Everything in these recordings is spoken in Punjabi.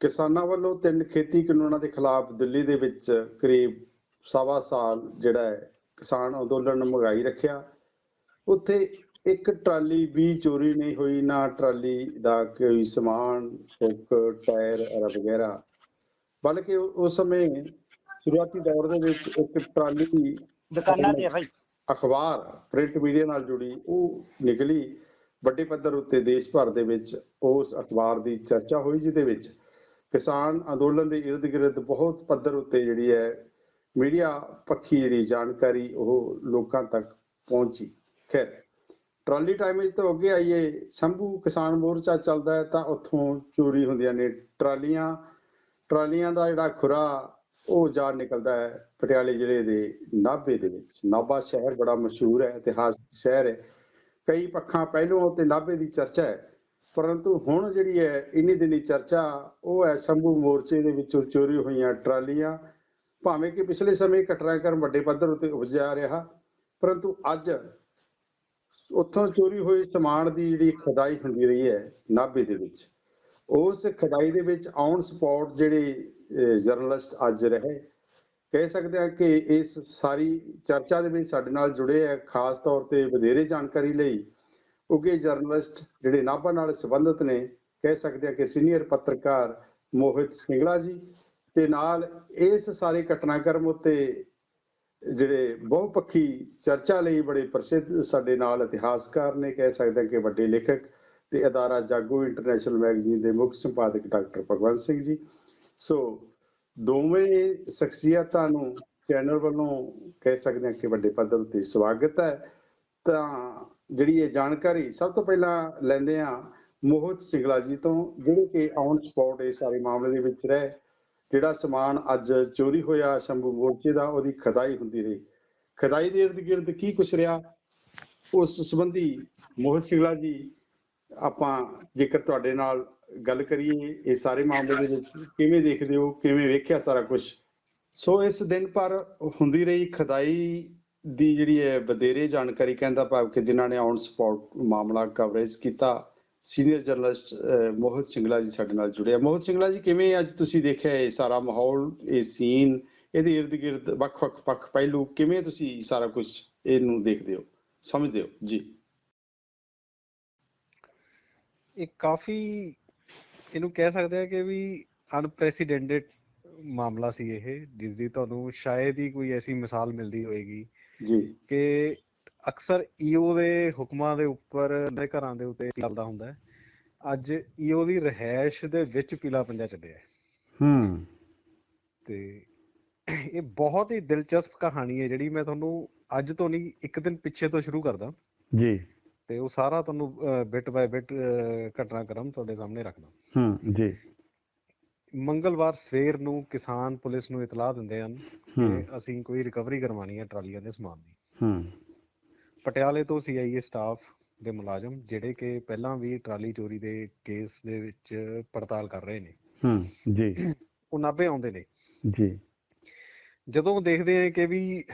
ਕਿਸਾਨਾਂ ਵੱਲੋਂ ਤਿੰਨ ਖੇਤੀ ਕਾਨੂੰਨਾਂ ਦੇ ਖਿਲਾਫ ਦਿੱਲੀ ਦੇ ਵਿੱਚ ਕਰੀਬ ਸਵਾ ਸਾਲ ਜਿਹੜਾ ਹੈ ਕਿਸਾਨ ਅੰਦੋਲਨ ਮੰਗਾਈ ਰੱਖਿਆ। ਉੱਥੇ ਇੱਕ ਟਰਾਲੀ ਵੀ ਚੋਰੀ ਨਹੀਂ ਹੋਈ ਨਾ ਟਰਾਲੀ ਦਾ ਕੋਈ ਸਮਾਨ ਹੁੱਕ ਟਾਇਰ ਵਗੈਰਾ। ਬਲਕਿ ਉਸ ਸਮੇਂ ਸ਼ੁਰੂਆਤੀ ਦੌਰ ਦੇ ਵਿੱਚ ਇੱਕ ਟਰਾਲੀ ਦੁਕਾਨਾਂ ਤੇ ਭਾਈ ਅਖਬਾਰ ਪ੍ਰਿੰਟ ਮੀਡੀਆ ਨਾਲ ਜੁੜੀ ਉਹ ਨਿਕਲੀ। ਵੱਡੇ ਪੱਧਰ ਉੱਤੇ ਦੇਸ਼ ਭਰ ਦੇ ਵਿੱਚ ਉਸ ਅਖਬਾਰ ਦੀ ਚਰਚਾ ਹੋਈ ਜਿਹਦੇ ਵਿੱਚ ਕਿਸਾਨ ਅੰਦੋਲਨ ਦੇ ਇਰਦ ਗਿਰਦ ਬਹੁਤ ਪੱਧਰ ਉੱਤੇ ਜਿਹੜੀ ਹੈ ਮੀਡੀਆ ਪੱਖੀ ਜਿਹੜੀ ਜਾਣਕਾਰੀ ਉਹ ਲੋਕਾਂ ਤੱਕ ਪਹੁੰਚੀ। ਖੈਰ, ਟਰਾਲੀ ਟਾਈਮੇਜ ਤੋਂ ਅੱਗੇ ਆਈਏ, ਸੰਭੂ ਕਿਸਾਨ ਮੋਰਚਾ ਚੱਲਦਾ ਹੈ ਤਾਂ ਉੱਥੋਂ ਚੋਰੀ ਹੁੰਦੀਆਂ ਨੇ ਟਰਾਲੀਆਂ। ਟਰਾਲੀਆਂ ਦਾ ਜਿਹੜਾ ਖੁਰਾ, ਉਹ ਜਾ ਨਿਕਲਦਾ ਹੈ ਪਟਿਆਲੇ ਜ਼ਿਲ੍ਹੇ ਦੇ ਨਾਭੇ ਦੇ ਵਿੱਚ। ਨਾਭਾ ਸ਼ਹਿਰ ਬੜਾ ਮਸ਼ਹੂਰ ਹੈ, ਇਤਿਹਾਸਕ ਸ਼ਹਿਰ ਹੈ। ਕਈ ਪੱਖਾਂ ਪਹਿਲੋਂ ਤੇ ਨਾਭੇ ਦੀ ਚਰਚਾ ਹੈ। ਪਰੰਤੂ ਹੁਣ ਜਿਹੜੀ ਹੈ, ਇੰਨੀ ਦਿਨੀ ਚਰਚਾ, ਉਹ ਹੈ ਸ਼ੰਭੂ ਮੋਰਚੇ ਦੇ ਵਿੱਚੋਂ ਚੋਰੀ ਹੋਈਆਂ ਟਰਾਲੀਆਂ। ਭਾਵੇਂ ਕਿ ਪਿਛਲੇ ਸਮੇਂ ਘਟਨਾਕ੍ਰਮ ਵੱਡੇ ਪੱਧਰ ਉੱਤੇ ਉਪਜਿਆ ਰਿਹਾ, ਪਰੰਤੂ ਅੱਜ ਉੱਥੋਂ ਚੋਰੀ ਹੋਈ ਸਮਾਨ ਦੀ ਜਿਹੜੀ ਖਦਾਈ ਹੁੰਦੀ ਰਹੀ ਹੈ, ਨਾਭੇ ਦੇ ਵਿੱਚ। ਉਸ ਖੁਦਾਈ ਦੇ ਵਿੱਚ ਔਨ ਸਪੌਟ ਜਿਹੜੇ ਜਰਨਲਿਸਟ ਅੱਜ ਰਹੇ, ਕਹਿ ਸਕਦੇ ਹਾਂ ਕਿ ਇਸ ਸਾਰੀ ਚਰਚਾ ਦੇ ਵਿੱਚ ਸਾਡੇ ਨਾਲ ਜੁੜੇ ਹੈ, ਖਾਸ ਤੌਰ ਤੇ ਵਧੇਰੇ ਜਾਣਕਾਰੀ ਲਈ। ਉੱਗੇ ਜਰਨਲਿਸਟ ਜਿਹੜੇ ਨਾਭਾ ਨਾਲ ਸੰਬੰਧਿਤ ਨੇ, ਕਹਿ ਸਕਦੇ ਹਾਂ ਕਿ ਸੀਨੀਅਰ ਪੱਤਰਕਾਰ ਮੋਹਿਤ ਸਿੰਗਲਾ ਜੀ ਤੇ ਨਾਲ ਇਸ ਸਾਰੇ ਘਟਨਾਕ੍ਰਮ ਉੱਤੇ ਜਿਹੜੇ ਬਹੁਪੱਖੀ ਚਰਚਾ ਲਈ ਬੜੇ ਪ੍ਰਸਿੱਧ ਸਾਡੇ ਨਾਲ ਇਤਿਹਾਸਕਾਰ ਨੇ, ਕਹਿ ਸਕਦੇ ਹਾਂ ਕਿ ਵੱਡੇ ਲੇਖਕ ਤੇ ਅਦਾਰਾ ਜਾਗੋ ਇੰਟਰਨੈਸ਼ਨਲ ਮੈਗਜ਼ੀਨ ਦੇ ਮੁੱਖ ਸੰਪਾਦਕ ਡਾਕਟਰ ਭਗਵੰਤ ਸਿੰਘ ਜੀ। ਸੋ ਦੋਵੇਂ ਸ਼ਖਸੀਅਤਾਂ ਨੂੰ ਚੈਨਲ ਵੱਲੋਂ ਕਹਿ ਸਕਦੇ ਹਾਂ ਕਿ ਵੱਡੇ ਪੱਧਰ ਉੱਤੇ ਸਵਾਗਤ ਹੈ। ਤਾਂ ਜਿਹੜੀ ਇਹ ਜਾਣਕਾਰੀ ਸਭ ਤੋਂ ਪਹਿਲਾਂ ਲੈਂਦੇ ਆ ਮੋਹਿਤ ਸਿੰਗਲਾ ਜੀ ਤੋਂ, ਜਿਹੜੇ ਕਿ ਔਨ ਸਪੌਟ ਇਸ ਸਾਰੇ ਮਾਮਲੇ ਦੇ ਵਿੱਚ ਰਹੇ, ਜਿਹੜਾ ਸਮਾਨ ਅੱਜ ਚੋਰੀ ਹੋਇਆ ਸ਼ੰਭੂ ਮੋਰਚੇ ਦਾ, ਉਹਦੀ ਖਦਾਈ ਹੁੰਦੀ ਰਹੀ। ਖਦਾਈ ਦੇ ਇਰਦ ਗਿਰਦ ਕੀ ਕੁਛ ਰਿਹਾ? ਉਸ ਸੰਬੰਧੀ ਮੋਹਿਤ ਸਿੰਗਲਾ ਜੀ, ਆਪਾਂ ਜੇਕਰ ਤੁਹਾਡੇ ਨਾਲ ਗੱਲ ਕਰੀਏ ਇਹ ਸਾਰੇ ਮਾਮਲੇ ਦੇ ਵਿੱਚ, ਕਿਵੇਂ ਦੇਖਦੇ ਹੋ, ਕਿਵੇਂ ਵੇਖਿਆ ਸਾਰਾ ਕੁਝ ਸੋ ਇਸ ਦਿਨ ਪਰ ਹੁੰਦੀ ਰਹੀ ਖਦਾਈ ਦੀ ਜਿਹੜੀ ਹੈ ਵਧੇਰੇ ਜਾਣਕਾਰੀ ਕਹਿੰਦਾ ਭਾਵ ਕਿ ਜਿਨ੍ਹਾਂ ਨੇ ਔਨ ਸਪੌਟ ਮਾਮਲਾ ਕਵਰੇਜ ਕੀਤਾ ਸੀਨੀਅਰ ਜਰਨਲਿਸਟ ਮੋਹਿਤ ਸਿੰਗਲਾ ਜੀ ਸਾਡੇ ਨਾਲ ਜੁੜਿਆ। ਮੋਹਿਤ ਸਿੰਗਲਾ ਜੀ, ਕਿਵੇਂ ਅੱਜ ਤੁਸੀਂ ਦੇਖਿਆ ਇਹ ਸਾਰਾ ਮਾਹੌਲ, ਇਹ ਸੀਨ ਇਹਦੇ ਇਰਦ ਗਿਰਦ ਵੱਖ-ਵੱਖ ਪੱਖ ਪਹਿਲੂ, ਕਿਵੇਂ ਤੁਸੀਂ ਸਾਰਾ ਕੁਝ ਇਹਨੂੰ ਦੇਖਦੇ ਹੋ, ਸਮਝਦੇ ਹੋ? ਜੀ। ਇਹ ਕਾਫੀ ਇਹਨੂੰ ਕਹਿ ਸਕਦੇ ਆ ਕਿ ਵੀ ਅਨਪ੍ਰੈਸੀਡੈਂਟਡ ਮਾਮਲਾ ਸੀ ਇਹ, ਜਿਸ ਦੀ ਤੁਹਾਨੂੰ ਸ਼ਾਇਦ ਹੀ ਕੋਈ ਐਸੀ ਮਿਸਾਲ ਮਿਲਦੀ ਹੋਏਗੀ। ਜੀ। ਕਿ ਅਕਸਰ ਈਓ ਦੇ ਹੁਕਮਾਂ ਦੇ ਉੱਪਰ ਦੇ ਘਰਾਂ ਦੇ ਉੱਤੇ ਚੱਲਦਾ ਹੁੰਦਾ ਅੱਜ ਈਓ ਦੀ ਰਹਿائش ਦੇ ਵਿੱਚ ਪੀਲਾ ਪੰਜਾ ਚੱਲਿਆ ਹੂੰ। ਤੇ ਇਹ ਬਹੁਤ ਹੀ ਦਿਲਚਸਪ ਕਹਾਣੀ ਹੈ ਜਿਹੜੀ ਮੈਂ ਤੁਹਾਨੂੰ ਅੱਜ ਤੋਂ ਨਹੀਂ ਇੱਕ ਦਿਨ ਪਿੱਛੇ ਤੋਂ ਸ਼ੁਰੂ ਕਰਦਾ। ਜੀ। ਤੇ ਉਹ ਸਾਰਾ ਤੁਹਾਨੂੰ ਬਿਟ ਬਾਈ ਬਿਟ ਘਟਨਾ ਘਟਨਾਕ੍ਰਮ ਤੁਹਾਡੇ ਸਾਹਮਣੇ ਰੱਖਦਾ। ਹੂੰ ਜੀ। ਮੰਗਲਵਾਰ ਸਵੇਰ ਨੂੰ ਕਿਸਾਨ ਪੁਲਿਸ ਨੂੰ ਇਤਲਾਹ ਦਿੰਦੇ ਹਨ ਅਸੀਂ ਕੋਈ ਰਿਕਵਰੀ ਕਰਵਾਣੀ ਹੈ ਟਰਾਲੀਆਂ ਦੇ ਸਮਾਨ ਦੀ। ਪਟਿਆਲੇ ਤੋਂ ਸੀਆਈਏ ਸਟਾਫ ਦੇ ਮੁਲਾਜ਼ਮ ਜਿਹੜੇ ਕਿ ਪਹਿਲਾਂ ਵੀ ਟਰਾਲੀ ਚੋਰੀ ਦੇ ਕੇਸ ਦੇ ਵਿੱਚ ਪੜਤਾਲ ਕਰ ਰਹੇ ਨੇ। ਹੂੰ ਜੀ। ਉਹ ਨਾਭੇ ਆਉਂਦੇ ਨੇ। ਜੀ। ਜਦੋਂ ਦੇਖਦੇ ਆ ਕਿ ਵੀ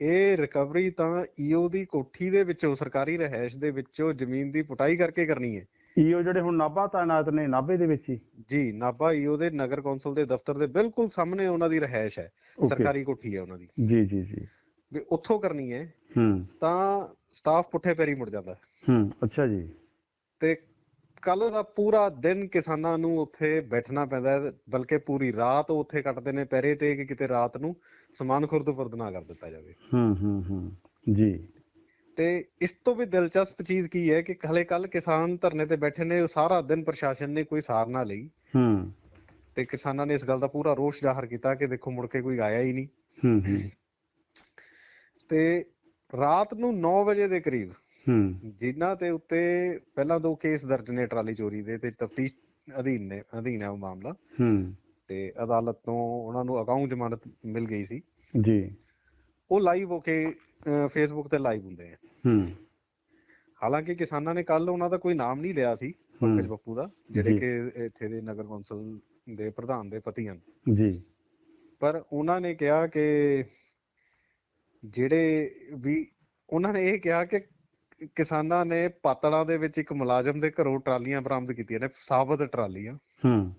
ਇਹ ਰਿਕਵਰੀ ਤਾਂ ਈਓ ਦੀ ਕੋਠੀ ਦੇ ਵਿੱਚੋਂ ਸਰਕਾਰੀ ਰਹਿائش ਦੇ ਵਿੱਚੋਂ ਜ਼ਮੀਨ ਦੀ ਪੁਟਾਈ ਕਰਕੇ ਕਰਨੀ ਹੈ। ਈਓ ਜਿਹੜੇ ਹੁਣ ਨਾਭਾ ਤਾਇਨਾਤ ਨੇ ਨਾਭੇ ਦੇ ਵਿੱਚ ਹੀ? ਜੀ ਨਾਭਾ ਈਓ ਦੇ ਨਗਰ ਕੌਂਸਲ ਦੇ ਦਫ਼ਤਰ ਦੇ ਬਿਲਕੁਲ ਸਾਹਮਣੇ ਉਹਨਾਂ ਦੀ ਰਹਿائش ਹੈ ਸਰਕਾਰੀ ਕੋਠੀ ਹੈ ਉਹਨਾਂ ਦੀ। ਜੀ ਜੀ ਜੀ। ਵੀ ਉੱਥੋਂ ਕਰਨੀ ਹੈ ਹੂੰ। ਤਾਂ ਸਟਾਫ ਪੁੱਠੇ ਪੈਰੀ ਮੁੜ ਜਾਂਦਾ। ਹੂੰ ਅੱਛਾ ਜੀ। ਤੇ ਕੱਲ ਦਾ ਪੂਰਾ ਦਿਨ ਕਿਸਾਨਾਂ ਨੂੰ ਉੱਥੇ ਬੈਠਣਾ ਪੈਂਦਾ ਬਲਕਿ ਪੂਰੀ ਰਾਤ ਉੱਥੇ ਕੱਟਦੇ ਨੇ ਪੈਰੇ ਤੇ ਕਿ ਕਿਤੇ ਰਾਤ ਨੂੰ ਸਮਾਨ ਖੁਰਦ ਫਰਦ ਨਾ ਕਰ ਦਿੱਤਾ ਜਾਵੇ। ਹੂੰ ਹੂੰ ਹੂੰ। ਜੀ। ਤੇ ਇਸ ਤੋਂ ਵੀ ਦਿਲਚਸਪ ਚੀਜ਼ ਕੀ ਹੈ ਕਿ ਹਲੇ ਕੱਲ ਕਿਸਾਨ ਧਰਨੇ ਤੇ ਬੈਠੇ ਨੇ ਸਾਰਾ ਦਿਨ ਪ੍ਰਸ਼ਾਸਨ ਨੇ ਕੋਈ ਸਾਰ ਨਾ ਲਈ। ਹੂੰ। ਤੇ ਕਿਸਾਨਾਂ ਨੇ ਇਸ ਗੱਲ ਦਾ ਪੂਰਾ ਰੋਸ਼ ਜ਼ਾਹਰ ਕੀਤਾ ਕਿ ਦੇਖੋ ਮੁੜ ਕੇ ਕੋਈ ਆਇਆ ਹੀ ਨਹੀਂ। ਹੂੰ ਹੂੰ। ਤੇ ਰਾਤ ਨੂੰ 9 ਵਜੇ ਦੇ ਕਰੀਬ ਹੂੰ। ਜਿਨ੍ਹਾਂ ਤੇ ਉੱਤੇ ਪਹਿਲਾਂ ਦੋ ਕੇਸ ਦਰਜ ਨੇ ਟਰਾਲੀ ਚੋਰੀ ਦੇ ਤੇ ਤਫਤੀਸ਼ ਅਧੀਨ ਨੇ ਅਧੀਨ ਹੈ ਉਹ ਮਾਮਲਾ। ਹੂੰ। ਤੇ ਅਦਾਲਤ ਤੋਂ ਉਹਨਾਂ ਨੂੰ ਅਗਾਊਂ ਜ਼ਮਾਨਤ ਮਿਲ ਗਈ ਸੀ। ਜੀ। ਉਹ ਲਾਈਵ ਹੋ ਕੇ ਫੇਸਬੁੱਕ ਤੇ ਲਾਈਵ ਹੁੰਦੇ ਆ। ਹੂੰ। ਹਾਲਾਂਕਿ ਕਿਸਾਨਾਂ ਨੇ ਕੱਲ ਉਹਨਾਂ ਦਾ ਕੋਈ ਨਾਮ ਨਹੀਂ ਲਿਆ ਸੀ ਪੰਕਜ ਬੱਪੂ ਦਾ ਜਿਹੜੇ। ਕਿ ਇੱਥੇ ਦੇ ਨਗਰ ਕੌਂਸਲ ਦੇ ਪ੍ਰਧਾਨ ਦੇ ਪਤੀ ਹਨ ਜੀ। ਪਰ ਉਹਨਾਂ ਨੇ ਕਿਹਾ ਕਿ ਜਿਹੜੇ ਵੀ ਉਹਨਾਂ ਨੇ ਇਹ ਕਿਹਾ ਕਿ ਕਿਸਾਨਾਂ ਨੇ ਪਾਤੜਾਂ ਦੇ ਵਿੱਚ ਇੱਕ ਮੁਲਾਜ਼ਮ ਦੇ ਘਰੋਂ ਟਰਾਲੀਆਂ ਬਰਾਮਦ ਕੀਤੀਆਂ ਨੇ ਸਾਬਤ ਟਰਾਲੀਆਂ। ਹੂੰ।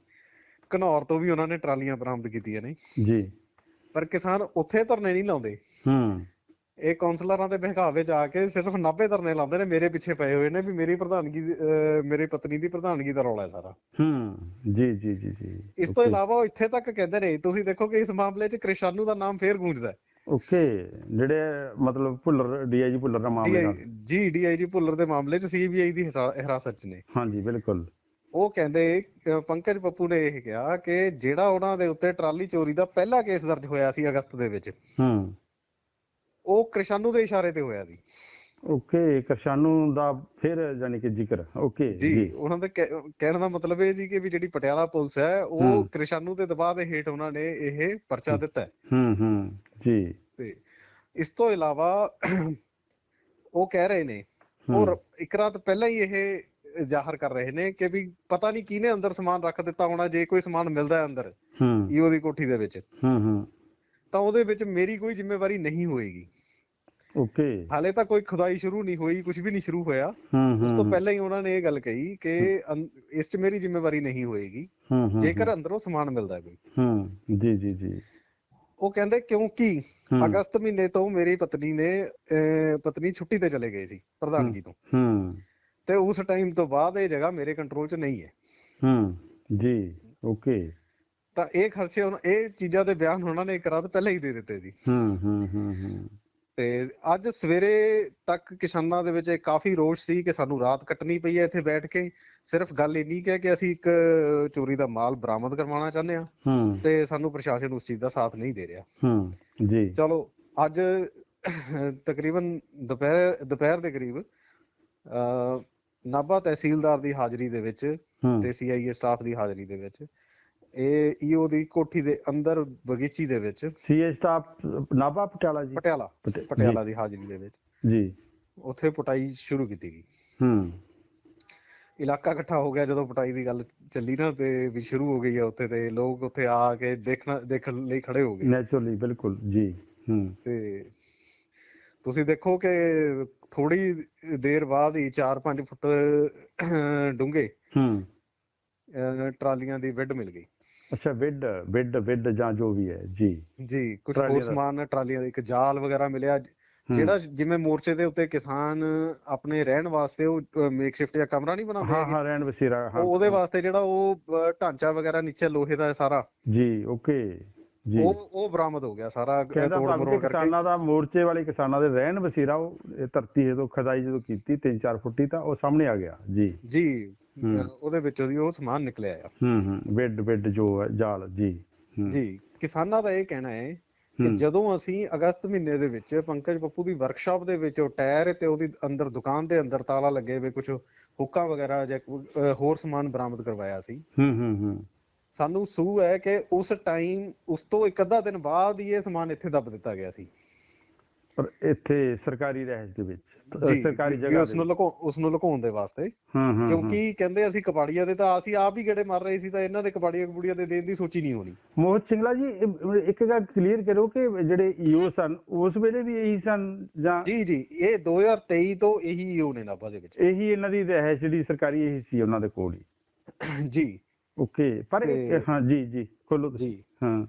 ਘਨੌਰ ਤੋਂ ਵੀ ਉਹਨਾਂ ਨੇ ਟਰਾਲੀਆਂ ਬਰਾਮਦ ਕੀਤੀਆਂ ਨੇ। ਜੀ। ਪਰ ਕਿਸਾਨ ਉੱਥੇ ਧਰਨੇ ਨਹੀਂ ਲਾਉਂਦੇ। ਹੂੰ। ਇਹ ਕਾਉਂਸਲਰਾਂ ਦੇ ਬਹਿਕਾਵੇ ਚ ਆ ਕੇ ਸਿਰਫ 90 ਧਰਨੇ ਲਾਉਂਦੇ ਨੇ ਮੇਰੇ ਪਿੱਛੇ ਪਏ ਹੋਏ ਨੇ ਵੀ ਮੇਰੀ ਪ੍ਰਧਾਨਗੀ ਮੇਰੀ ਪਤਨੀ ਦੀ ਪ੍ਰਧਾਨਗੀ ਦਾ ਰੌਲਾ ਹੈ ਸਾਰਾ। ਹੂੰ ਜੀ ਜੀ ਜੀ ਜੀ। ਇਸ ਤੋਂ ਇਲਾਵਾ ਉਹ ਇੱਥੇ ਤੱਕ ਕਹਿੰਦੇ ਨੇ ਤੁਸੀਂ ਦੇਖੋ ਕਿ ਇਸ ਮਾਮਲੇ 'ਚ ਕ੍ਰਿਸ਼ਾਨੂ ਦਾ ਨਾਮ ਫੇਰ ਗੂੰਜਦਾ ਹੈ। ਓਕੇ ਜਿਹੜੇ ਮਤਲਬ ਭੁੱਲਰ ਡੀਆਈਜੀ ਭੁੱਲਰ ਦਾ ਮਾਮਲੇ ਜੀ ਡੀਆਈਜੀ ਭੁੱਲਰ ਦੇ ਮਾਮਲੇ 'ਚ ਸੀਬੀਆਈ ਦੀ ਹਿਰਾਸਤ 'ਚ ਨੇ। ਹਾਂਜੀ ਬਿਲਕੁਲ। ਉਹ ਕਹਿੰਦੇ ਪੰਕਜ ਪੱਪੂ ਨੇ ਇਹ ਕਿਹਾ ਕਿ ਜਿਹੜਾ ਉਹਨਾਂ ਦੇ ਉੱਤੇ ਟਰਾਲੀ ਚੋਰੀ ਦਾ ਪਹਿਲਾ ਕੇਸ ਦਰਜ ਹੋਇਆ ਸੀ ਅਗਸਤ ਦੇ ਵਿੱਚ ਹੂੰ। ਉਹ ਕ੍ਰਿਸ਼ਾਨੂ ਦੇ ਇਸ਼ਾਰੇ ਤੇ ਹੋਇਆ ਸੀ। ਓਕੇ ਕਰਸ਼ਾਨੂ ਦਾ ਫਿਰ ਯਾਨੀ ਕਿ ਜ਼ਿਕਰ ਓਕੇ ਜੀ ਉਹਨਾਂ ਦੇ ਕਹਿ- ਕਹਿਣ ਦਾ ਮਤਲਬ ਇਹ ਸੀ ਕਿ ਵੀ ਜਿਹੜੀ ਪਟਿਆਲਾ ਪੁਲਿਸ ਹੈ ਉਹ। ਕ੍ਰਿਸ਼ਾਨੂ ਦੇ ਦਬਾਅ ਦੇ ਹੇਠ ਉਹਨਾਂ ਨੇ ਇਹ ਪਰਚਾ ਦਿੱਤਾ ਹੈ। ਹੂੰ ਜੀ। ਤੇ ਇਸ ਤੋਂ ਇਲਾਵਾ ਉਹ ਕਹਿ ਰਹੇ ਨੇ ਹੂੰ, ਉਹ ਰ- ਇੱਕ ਰਾਤ ਪਹਿਲਾਂ ਹੀ ਇਹ ਜ਼ਾਹਰ ਕਰ ਰਹੇ ਨੇ ਕਿ ਵੀ ਪਤਾ ਨਹੀਂ ਕਿਹਨੇ ਅੰਦਰ ਸਮਾਨ ਰੱਖ ਦਿੱਤਾ ਹੋਣਾ ਜੇ ਕੋਈ ਸਮਾਨ ਮਿਲਦਾ ਹੈ ਅੰਦਰ ਹੂੰ। ਈਓ ਦੀ ਕੋਠੀ ਦੇ ਵਿੱਚ। ਹੂੰ ਹੂੰ। ਤਾਂ ਉਹਦੇ ਵਿੱਚ ਮੇਰੀ ਕੋਈ ਜ਼ਿੰਮੇਵਾਰੀ ਨਹੀਂ ਹੋਏਗੀ। ਓਕੇ। ਹਾਲੇ ਤਾਂ ਕੋਈ ਖੁਦਾਈ ਸ਼ੁਰੂ ਨਹੀਂ ਹੋਈ ਕੁਝ ਵੀ ਨਹੀਂ ਸ਼ੁਰੂ ਹੋਇਆ। ਉਸ ਤੋਂ ਪਹਿਲਾਂ ਹੀ ਉਹਨਾਂ ਨੇ ਇਹ ਗੱਲ ਕਹੀ ਕਿ ਇਸ 'ਚ ਮੇਰੀ ਜ਼ਿੰਮੇਵਾਰੀ ਨਹੀਂ ਹੋਏਗੀ। ਜੇਕਰ ਅੰਦਰੋਂ ਸਮਾਨ ਮਿਲਦਾ ਹੈ ਕੋਈ। ਹੂੰ ਜੀ ਜੀ ਜੀ। ਉਹ ਕਹਿੰਦੇ ਕਿਉਂਕਿ ਅਗਸਤ ਮਹੀਨੇ ਤੋਂ ਮੇਰੀ ਪਤਨੀ ਨੇ ਪਤਨੀ ਛੁੱਟੀ ਤੇ ਚਲੇ ਗਏ ਸੀ ਪ੍ਰਧਾਨਗੀ ਤੋਂ। ਹੂੰ। ਤੇ ਉਸ ਟਾਈਮ ਤੋਂ ਬਾਅਦ ਇਹ ਜਗ੍ਹਾ ਮੇਰੇ ਕੰਟਰੋਲ 'ਚ ਨਹੀਂ ਹੈ। ਹੂੰ ਜੀ ਓਕੇ। ਤਾਂ ਇਹ ਖਰਚੇ ਹੁਣ ਇਹ ਚੀਜ਼ਾਂ ਦੇ ਬਿਆਨ ਉਹਨਾਂ ਨੇ ਇੱਕ ਰਾਤ ਪਹਿਲਾਂ ਹੀ ਦੇ ਦਿੱਤੇ ਸੀ ਹੂੰ ਹੂੰ ਹੂੰ ਹੂੰ। ਤੇ ਅੱਜ ਸਵੇਰੇ ਤੱਕ ਕਿਸਾਨਾਂ ਦੇ ਵਿੱਚ ਇਹ ਕਾਫੀ ਰੋਸ਼ ਸੀ ਕਿ ਸਾਨੂੰ ਰਾਤ ਕੱਟਣੀ ਪਈ ਹੈ ਇੱਥੇ ਬੈਠ ਕੇ। ਸਿਰਫ ਗੱਲ ਇੰਨੀ ਕਿ ਹੈ ਕਿ ਅਸੀਂ ਇੱਕ ਚੋਰੀ ਦਾ ਮਾਲ ਬਰਾਮਦ ਕਰਵਾਉਣਾ ਚਾਹੁੰਦੇ ਹੂੰ। ਤੇ ਸਾਨੂੰ ਪ੍ਰਸ਼ਾਸਨ ਉਸ ਚੀਜ਼ ਦਾ ਸਾਥ ਨਹੀਂ ਦੇ ਰਿਹਾ। ਹੂੰ ਜੀ। ਚਲੋ ਅੱਜ ਤਕਰੀਬਨ ਦੁਪਹਿਰ ਦੁਪਹਿਰ ਦੇ ਕਰੀਬ ਨਾਭਾ ਤਹਿਸੀਲਦਾਰ ਦੀ ਹਾਜ਼ਰੀ ਦੇ ਵਿੱਚ ਤੇ ਸੀਆਈਏ ਸਟਾਫ ਦੀ ਹਾਜ਼ਰੀ ਦੇ ਵਿੱਚ ਇਹ ਈਓ ਦੀ ਕੋਠੀ ਦੇ ਅੰਦਰ ਬਗੀਚੀ ਦੇ ਵਿੱਚ। ਸੀਏ ਸਟਾਫ ਨਾਭਾ ਪਟਿਆਲਾ ਜੀ? ਪਟਿਆਲਾ। ਪਟਿ- ਪਟਿਆਲਾ ਦੀ ਹਾਜ਼ਰੀ ਦੇ ਵਿੱਚ। ਜੀ। ਉੱਥੇ ਪਟਾਈ ਸ਼ੁਰੂ ਕੀਤੀ ਗਈ। ਹੂੰ। ਇਲਾਕਾ ਇਕੱਠਾ ਹੋ ਗਿਆ ਜਦੋਂ ਪਟਾਈ ਦੀ ਗੱਲ ਚੱਲੀ ਨਾ ਤੇ ਵੀ ਸ਼ੁਰੂ ਹੋ ਗਈ ਆ ਉੱਥੇ ਤੇ ਲੋਕ ਉੱਥੇ ਆ ਕੇ ਦੇਖਣਾ ਦੇਖਣ ਲਈ ਖੜੇ ਹੋ ਗਏ। ਨੈਚੁਰਲੀ ਬਿਲਕੁਲ ਜੀ। ਹੂੰ। ਤੇ ਤੁਸੀਂ ਦੇਖੋ ਕਿ ਥੋੜੀ ਦੇਰ ਬਾਅਦ ਹੀ 4-5 ਫੁੱਟ ਡੂੰਘੇ ਹੂੰ। ਟਰਾਲੀਆਂ ਦੀ ਵਿੱਡ ਮਿਲ ਗਈ। ਅੱਛਾ ਵਿੱਡ ਵਿੱਡ ਵਿੱਡ ਜਾਂ ਜੋ ਵੀ ਹੈ ਜੀ। ਜੀ ਕੁਝ ਹੋਰ। ਸਮਾਨ ਟਰਾਲੀਆਂ ਦਾ ਇੱਕ ਜਾਲ ਵਗੈਰਾ ਮਿਲਿਆ। ਜਿਹੜਾ ਜਿਵੇਂ ਮੋਰਚੇ ਦੇ ਉੱਤੇ ਕਿਸਾਨ ਆਪਣੇ ਰਹਿਣ ਵਾਸਤੇ ਉਹ ਮੇਕਸ਼ਿਫਟ ਜਿਹਾ ਕਮਰਾ ਨਹੀਂ ਬਣਾਉਂਦੇ ਹਾਂ ਹਾਂ ਰਹਿਣ ਵਸੀਰਾ ਹਾਂ। ਉਹ ਉਹਦੇ ਵਾਸਤੇ ਜਿਹੜਾ ਉਹ ਢਾਂਚਾ ਵਗੈਰਾ ਨੀਚੇ ਲੋਹੇ ਦਾ ਸਾਰਾ। ਜੀ ਓਕੇ ਜੀ। ਉਹ ਉਹ ਬਰਾਮਦ ਹੋ ਗਿਆ ਸਾਰਾ ਤੋੜ ਮਰੋੜ ਕਰਕੇ। ਕਿਸਾਨਾਂ ਦਾ ਮੋਰਚੇ ਵਾਲੇ ਕਿਸਾਨਾਂ ਦੇ ਰਹਿਣ ਵਸੀਰਾ ਉਹ ਧਰਤੀ ਜਦੋਂ ਖਦਾਈ ਜਦੋਂ ਕੀਤੀ 3-4 ਫੁੱਟੀ ਤਾਂ ਉਹ ਸਾਹਮਣੇ ਆ ਗਿਆ ਜੀ। ਜੀ। ਉਹਦੇ ਵਿੱਚੋਂ ਦੀ ਉਹ ਸਮਾਨ ਨਿਕਲਿਆ ਆ। ਹੂੰ ਹੂੰ ਵਿੱਡ ਵਿੱਡ ਜੋ ਹੈ ਜਾਲ ਜੀ ਜੀ ਕਿਸਾਨਾਂ ਦਾ ਇਹ ਕਹਿਣਾ ਹੈ ਕਿ ਜਦੋਂ ਅਸੀਂ ਅਗਸਤ ਮਹੀਨੇ ਦੇ ਵਿੱਚ ਪੰਕਜ ਪੱਪੂ ਦੀ ਵਰਕਸ਼ਾਪ ਦੇ ਵਿੱਚ ਉਹ ਟਾਇਰ ਤੇ ਉਹਦੀ ਅੰਦਰ ਦੁਕਾਨ ਦੇ ਅੰਦਰ ਤਾਲਾ ਲੱਗੇ ਹੋਏ ਕੁਝ ਹੁੱਕਾਂ ਵਗੈਰਾ ਜਾਂ ਹੋਰ ਸਮਾਨ ਬਰਾਮਦ ਕਰਵਾਇਆ ਸੀ। ਹੂੰ ਹੂੰ ਹੂੰ। ਸਾਨੂੰ ਸੂ ਹੈ ਕਿ ਉਸ ਟਾਈਮ ਉਸ ਤੋਂ ਇੱਕ ਅੱਧਾ ਦਿਨ ਬਾਅਦ ਹੀ ਇਹ ਸਮਾਨ ਇੱਥੇ ਦੱਬ ਦਿੱਤਾ ਗਿਆ ਸੀ। ਪਰ ਇੱਥੇ ਸਰਕਾਰੀ ਰਹਿਸ਼ ਦੇ ਵਿੱਚ ਸਰਕਾਰੀ ਜਗ੍ਹਾ ਉਸ ਨੂੰ ਲੁਕੋ ਉਸ ਨੂੰ ਲੁਕਾਉਣ ਦੇ ਵਾਸਤੇ। ਕਿਉਂਕਿ ਕਹਿੰਦੇ ਅਸੀਂ ਕਬਾੜੀਆਂ ਦੇ ਤਾਂ ਅਸੀਂ ਆਪ ਹੀ ਗੇੜੇ ਮਾਰ ਰਹੇ ਸੀ ਤਾਂ ਇਹਨਾਂ ਦੇ ਕਬਾੜੀਆਂ ਕਬੂੜੀਆਂ ਦੇ ਦੇਣ ਦੀ ਸੋਚੀ ਨਹੀਂ ਹੋਣੀ। ਮੋਹਿਤ ਸਿੰਗਲਾ ਜੀ ਇੱਕ ਗੱਲ ਕਲੀਅਰ ਕਰੋ ਕਿ ਜਿਹੜੇ ਈਓ ਸਨ ਉਸ ਵੇਲੇ ਵੀ ਇਹੀ ਸਨ ਜਾਂ ਜੀ ਜੀ ਇਹ 2023 ਤੋਂ ਇਹੀ ਈਓ ਨੇ ਨਾਭਾ ਦੇ ਵਿੱਚ। ਇਹੀ ਇਹਨਾਂ ਦੀ ਰਹਿਸ਼ ਜਿਹੜੀ ਸਰਕਾਰੀ ਇਹੀ ਸੀ ਉਹਨਾਂ ਦੇ ਕੋਲ ਹੀ। ਜੀ। ਓਕੇ ਪਰ ਹਾਂ ਜੀ ਜੀ ਖੋਲੋ। ਜੀ। ਹਾਂ।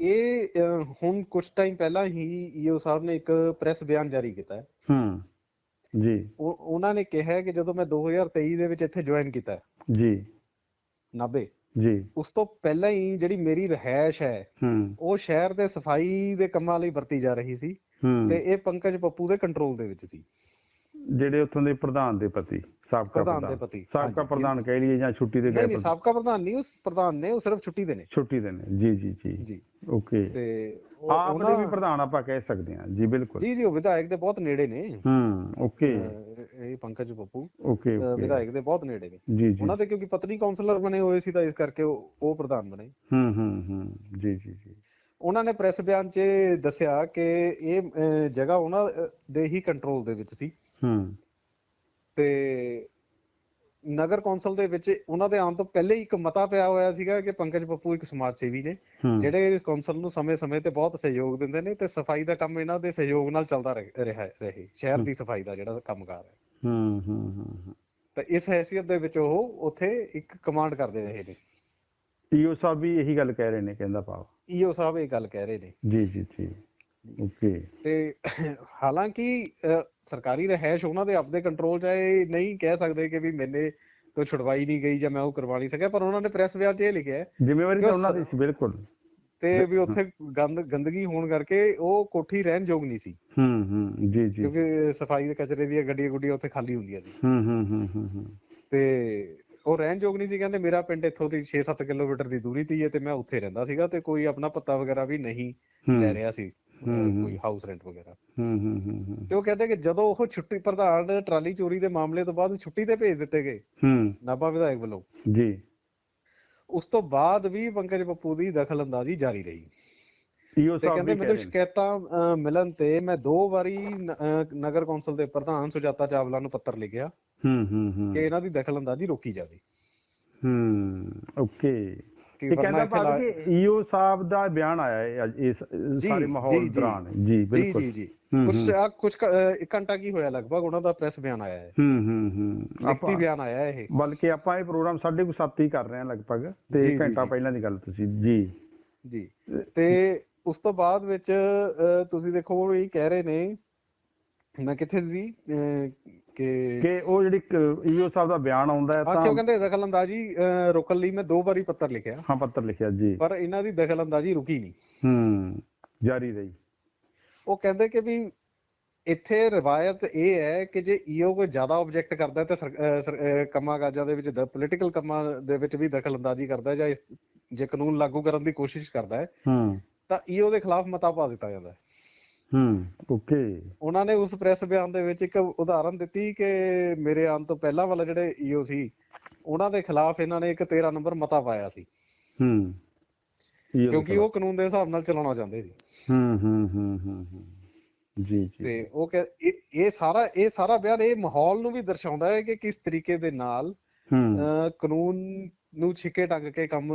ਇਹ ਹੁਣ ਕੁਝ ਟਾਈਮ ਪਹਿਲਾਂ ਹੀ ਈਓ ਸਾਹਿਬ ਨੇ ਇੱਕ ਪ੍ਰੈਸ ਬਿਆਨ ਜਾਰੀ ਕੀਤਾ ਹੈ। ਹੂੰ ਜੀ। ਉਹਨਾਂ ਨੇ ਕਿਹਾ ਕਿ ਜਦੋਂ ਮੈਂ 2023 ਦੇ ਵਿੱਚ ਇੱਥੇ ਜੁਆਇਨ ਕੀਤਾ ਜੀ। ਨਾਬੇ ਜੀ। ਉਸ ਤੋਂ ਪਹਿਲਾਂ ਹੀ ਜਿਹੜੀ ਮੇਰੀ ਰਹਿائش ਹੈ ਉਹ ਸ਼ਹਿਰ ਦੇ ਸਫ਼ਾਈ ਦੇ ਕੰਮਾਂ ਲਈ ਵਰਤੀ ਜਾ ਰਹੀ ਸੀ ਤੇ ਇਹ ਪੰਕਜ ਪੱਪੂ ਦੇ ਕੰਟਰੋਲ ਦੇ ਵਿੱਚ ਸੀ। ਜਿਹੜੇ ਉੱਥੋਂ ਦੇ ਪ੍ਰਧਾਨ ਦੇ ਪਤੀ। ਸਾਬਕਾ ਪ੍ਰਧਾਨ ਦੇ ਪਤੀ। ਸਾਬਕਾ। ਪ੍ਰਧਾਨ ਕਹਿ ਲਈਏ ਜਾਂ ਛੁੱਟੀ ਨਹੀਂ ਗਏ ਨਹੀਂ। ਸਾਬਕਾ ਪ੍ਰਧਾਨ ਨਹੀਂ ਉਸ ਪ੍ਰਧਾਨ ਨੇ ਉਹ ਸਿਰਫ ਛੁੱਟੀ ਦੇ ਨੇ। ਛੁੱਟੀ ਦੇ ਨੇ। ਜੀ ਜੀ ਜੀ। ਜੀ। ਓਕੇ। ਤੇ ਉਹ- ਆਪ ਦੇ ਵੀ ਉਹਨਾਂ- ਪ੍ਰਧਾਨ ਆਪਾਂ ਕਹਿ ਸਕਦੇ ਹਾਂ। ਜੀ ਬਿਲਕੁਲ। ਜੀ ਜੀ ਉਹ ਵਿਧਾਇਕ ਦੇ ਬਹੁਤ ਨੇੜੇ ਨੇ। ਹੂੰ ਓਕੇ। ਅਹ, ਇਹ ਪੰਕਜ ਪੱਪੂ ਓਕੇ ਅਹ, ਓਕੇ। ਵਿਧਾਇਕ ਦੇ ਬਹੁਤ ਨੇੜੇ ਨੇ। ਜੀ ਜੀ। ਉਹਨਾਂ ਦੇ ਕਿਉਂਕਿ ਪਤਨੀ ਕਾਉਂਸਲਰ ਬਣੇ ਹੋਏ ਸੀ ਤਾਂ ਇਸ ਕਰਕੇ ਉਹ ਪ੍ਰਧਾਨ ਬਣੇ। ਹੂੰ ਹੂੰ ਹੂੰ। ਜੀ ਜੀ ਜੀ। ਉਹਨਾਂ ਨੇ ਪ੍ਰੈਸ ਬਿਆਨ 'ਚ ਦੱਸਿਆ ਕਿ ਇਹ ਜਗ੍ਹਾ ਉਹਨਾਂ ਦੇ ਹੀ ਕੰਟਰੋਲ ਦੇ ਵਿੱਚ ਸੀ। ਹੂੰ। ਤੇ ਨਗਰ ਕੌਂਸਲ ਦੇ ਵਿੱਚ ਉਹਨਾਂ ਦੇ ਆਉਣ ਤੋਂ ਪਹਿਲੇ ਹੀ ਇੱਕ ਮਤਾ ਪਿਆ ਹੋਇਆ ਸੀਗਾ ਕਿ ਪੰਕਜ ਪੱਪੂ ਇੱਕ ਸਮਾਜ ਸੇਵੀ ਨੇ ਜਿਹੜੇ ਕੌਂਸਲ ਨੂੰ ਸਮੇਂ-ਸਮੇਂ ਤੇ ਬਹੁਤ ਸਹਿਯੋਗ ਦਿੰਦੇ ਨੇ ਤੇ ਸਫ਼ਾਈ ਦਾ ਕੰਮ ਇਹਨਾਂ ਦੇ ਸਹਿਯੋਗ ਨਾਲ ਚੱਲਦਾ ਰਹਿ- ਰਿਹਾ ਸ਼ਹਿਰ ਦੀ ਸਫ਼ਾਈ ਦਾ ਜਿਹੜਾ ਕੰਮਕਾਰ ਹੈ। ਹੂੰ ਹੂੰ ਹੂੰ ਹੂੰ। ਤੇ ਇਸ ਹੈਸੀਅਤ ਦੇ ਵਿੱਚ ਉਹ ਉੱਥੇ ਇੱਕ ਕਮਾਂਡ ਕਰਦੇ ਰਹੇ ਨੇ। ਈਓ ਸਾਹਿਬ ਵੀ ਇਹੀ ਗੱਲ ਕਹਿ ਰਹੇ ਨੇ ਕਹਿੰਦਾ ਭਾਵ। ਈਓ ਸਾਹਿਬ ਇਹ ਗੱਲ ਕਹਿ ਰਹੇ ਨੇ। ਜੀ ਜੀ ਜੀ। ਤੇ ਹਾਲਾਂਕਿ ਸਰਕਾਰੀ ਰਹਿائش ਉਹਨਾਂ ਦੇ ਆਪਦੇ ਕੰਟਰੋਲ 'ਚ ਹੈ ਨਹੀਂ ਕਹਿ ਸਕਦੇ ਕਿ ਵੀ ਮੈਨੇ ਤੋਂ ਛੁਡਵਾਈ ਨਹੀਂ ਗਈ ਜਾਂ ਮੈਂ ਉਹ ਕਰਵਾ ਨਹੀਂ ਸਕਿਆ ਪਰ ਉਹਨਾਂ ਨੇ ਪ੍ਰੈਸ ਵਿਆਹ 'ਚ ਲਿਖਿਆ ਜ਼ਿੰਮੇਵਾਰੀ ਤਾਂ ਉਹਨਾਂ ਦੀ ਸੀ ਬਿਲਕੁਲ। ਤੇ ਵੀ ਉੱਥੇ ਗੰਦ ਗੰਦਗੀ ਹੋਣ ਕਰਕੇ ਉਹ ਕੋਠੀ ਰਹਿਣ ਯੋਗ ਨਹੀਂ ਸੀ। ਹੂੰ ਹੂੰ ਜੀ ਜੀ। ਕਿਉਂਕਿ ਸਫ਼ਾਈ ਦੇ ਕਚਰੇ ਦੀਆਂ ਗੱਡੀਆਂ ਗੁੱਡੀਆਂ ਉੱਥੇ ਖਾਲੀ ਹੁੰਦੀਆਂ ਸੀ। ਤੇ ਉਹ ਰਹਿਣ ਯੋਗ ਨਹੀਂ ਸੀ ਕਹਿੰਦੇ ਮੇਰਾ ਪਿੰਡ ਇੱਥੋਂ ਦੀ 6-7 ਕਿਲੋਮੀਟਰ ਦੀ ਦੂਰੀ ਤੇ ਹੈ ਤੇ ਮੈਂ ਉੱਥੇ ਰਹਿੰਦਾ ਸੀਗਾ ਤੇ ਕੋਈ ਆਪਣਾ ਪੱਤਾ ਵਗੈਰਾ ਵੀ ਨਹੀਂ ਲੈ ਰਿਹਾ ਸੀ। ਕੋਈ ਹਾਊਸ ਰੈਂਟ ਵਗੈਰਾ। ਹੂੰ ਹੂੰ ਤੇ ਉਹ ਕਹਿੰਦੇ ਕਿ ਜਦੋਂ ਉਹ ਛੁੱਟੀ ਪ੍ਰਧਾਨ ਟਰਾਲੀ ਚੋਰੀ ਦੇ ਮਾਮਲੇ ਤੋਂ ਬਾਅਦ ਛੁੱਟੀ ਤੇ ਭੇਜ ਦਿੱਤੇ ਗਏ ਹੂੰ। ਨਾਭਾ ਵਿਧਾਇਕ ਵੱਲੋਂ। ਜੀ। ਉਸ ਤੋਂ ਬਾਅਦ ਵੀ ਪੰਕਜ ਪੱਪੂ ਦੀ ਦਖਲਅੰਦਾਜ਼ੀ ਜਾਰੀ ਰਹੀ। ਈਓ ਸਾਹਿਬ ਕਹਿੰਦੇ ਮੈਨੂੰ ਸ਼ਿਕਾਇਤਾਂ ਮਿਲਣ ਤੇ ਮੈਂ ਦੋ ਵਾਰੀ ਨਗਰ ਕੌਂਸਲ ਦੇ ਪ੍ਰਧਾਨ ਸੁਜਾਤਾ ਚਾਵਲਾ ਨੂੰ ਪੱਤਰ ਲਿਖਿਆ ਹੂੰ ਹੂੰ ਹੂੰ। ਕਿ ਇਹਨਾਂ ਦੀ ਦਖਲਅੰਦਾਜ਼ੀ ਰੋਕੀ ਜਾਵੇ। ਹੂੰ ਓਕੇ। ਕਿ ਇਹ ਵਰਨਾ ਕਹਿੰਦਾ ਇੱਥੇ ਭਾਵ ਲਾ- ਕਿ ਈਓ ਸਾਹਿਬ ਦਾ ਬਿਆਨ ਆਇਆ ਹੈ ਅੱਜ ਇਸ ਇਸ ਜੀ, ਸਾਰੇ ਮਾਹੌਲ ਜੀ। ਦੌਰਾਨ। ਜੀ ਜੀ ਬਿਲਕੁਲ। ਜੀ। ਜੀ ਹੂੰ, ਕੁਝ ਹੂੰ। ਆ ਕੁਝ ਘੰਟਾ ਕੀ ਹੋਇਆ ਲਗਭਗ ਉਹਨਾਂ ਦਾ ਪ੍ਰੈਸ ਬਿਆਨ ਆਇਆ ਹੈ। ਹੂੰ ਹੂੰ ਹੂੰ। ਲਿਖਤੀ ਆਪਾਂ ਬਿਆਨ ਆਇਆ ਹੈ ਇਹ। ਬਲਕਿ ਆਪਾਂ ਇਹ ਪ੍ਰੋਗਰਾਮ ਸਾਢੇ ਕੁ ਸੱਤ ਹੀ ਕਰ ਰਹੇ ਹਾਂ ਲਗਭਗ ਤੇ ਜੀ, ਘੰਟਾ ਜੀ। ਪਹਿਲਾਂ ਦੀ ਗੱਲ ਤੁਸੀਂ ਜੀ। ਜੀ। ਤੇ ਉਸ ਤੋਂ ਬਾਅਦ ਵਿੱਚ ਅਹ, ਤੁਸੀਂ ਦੇਖੋ ਉਹ ਇਹ ਕਹਿ ਰਹੇ ਨੇ ਮੈਂ ਕਿੱਥੇ ਸੀ ਅਹ, ਕਿ ਕਿ ਉਹ ਜਿਹੜੀ ਈਓ ਸਾਹਿਬ ਦਾ ਬਿਆਨ ਆਉਂਦਾ ਹੈ ਹਾਂ ਕਿਉਂ ਤਾਂ ਕਹਿੰਦੇ ਦਖਲਅੰਦਾਜ਼ੀ ਰੋਕਣ ਲਈ ਮੈਂ ਦੋ ਵਾਰੀ ਪੱਤਰ ਲਿਖਿਆ। ਹਾਂ ਪੱਤਰ ਲਿਖਿਆ ਜੀ। ਪਰ ਇਹਨਾਂ ਦੀ ਦਖਲਅੰਦਾਜ਼ੀ ਰੁਕੀ ਨਹੀਂ। ਹੂੰ ਜਾਰੀ ਰਹੀ। ਉਹ ਕਹਿੰਦੇ ਕਿ ਵੀ ਇੱਥੇ ਰਵਾਇਤ ਇਹ ਹੈ ਕਿ ਜੇ ਈਓ ਕੋਈ ਜ਼ਿਆਦਾ ਆਬਜੈਕਟ ਕਰਦਾ ਤਾਂ ਕੰਮਾਂ ਕਾਜਾਂ ਦੇ ਵਿੱਚ ਪੋਲੀਟੀਕਲ ਕੰਮਾਂ ਦੇ ਵਿੱਚ ਵੀ ਦਖਲਅੰਦਾਜ਼ੀ ਕਰਦਾ ਹੈ ਜਾਂ ਜੇ ਕਾਨੂੰਨ ਲਾਗੂ ਕਰਨ ਦੀ ਕੋਸ਼ਿਸ਼ ਕਰਦਾ ਹੈ ਹੂੰ। ਤਾਂ ਈਓ ਦੇ ਖਿਲਾਫ ਮਤਾ ਪਾ ਦਿੱਤਾ ਜਾਂਦਾ ਹੈ। ਹੂੰ ਓਕੇ ਉਹਨਾਂ ਨੇ ਉਸ ਪ੍ਰੈਸ ਬਿਆਨ ਦੇ ਵਿੱਚ ਇੱਕ ਉਦਾਹਰਨ ਦਿੱਤੀ ਕਿ ਮੇਰੇ ਆਉਣ ਤੋਂ ਪਹਿਲਾਂ ਵਾਲਾ ਜਿਹੜੇ ਈਓ ਸੀ ਉਹਨਾਂ ਦੇ ਖਿਲਾਫ ਇਹਨਾਂ ਨੇ ਇੱਕ 13 ਨੰਬਰ ਮਤਾ ਪਾਇਆ ਸੀ। ਹੂੰ ਕਿਉਂਕਿ ਉਹ ਕਾਨੂੰਨ ਦੇ ਹਿਸਾਬ ਨਾਲ ਚਲਾਉਣਾ ਚਾਹੁੰਦੇ ਸੀ। ਹੂੰ ਹੂੰ ਹੂੰ ਹੂੰ ਹੂੰ। ਜੀ ਜੀ। ਤੇ ਉਹ ਕਹਿ ਇਹ ਸਾਰਾ ਇਹ ਸਾਰਾ ਬਿਆਨ ਇਹ ਮਾਹੌਲ ਨੂੰ ਵੀ ਦਰਸਾਉਂਦਾ ਹੈ ਕਿ ਕਿਸ ਤਰੀਕੇ ਦੇ ਨਾਲ ਕਾਨੂੰਨ ਨੂੰ ਛਿੱਕੇ ਟੰਗ ਕੇ ਕੰਮ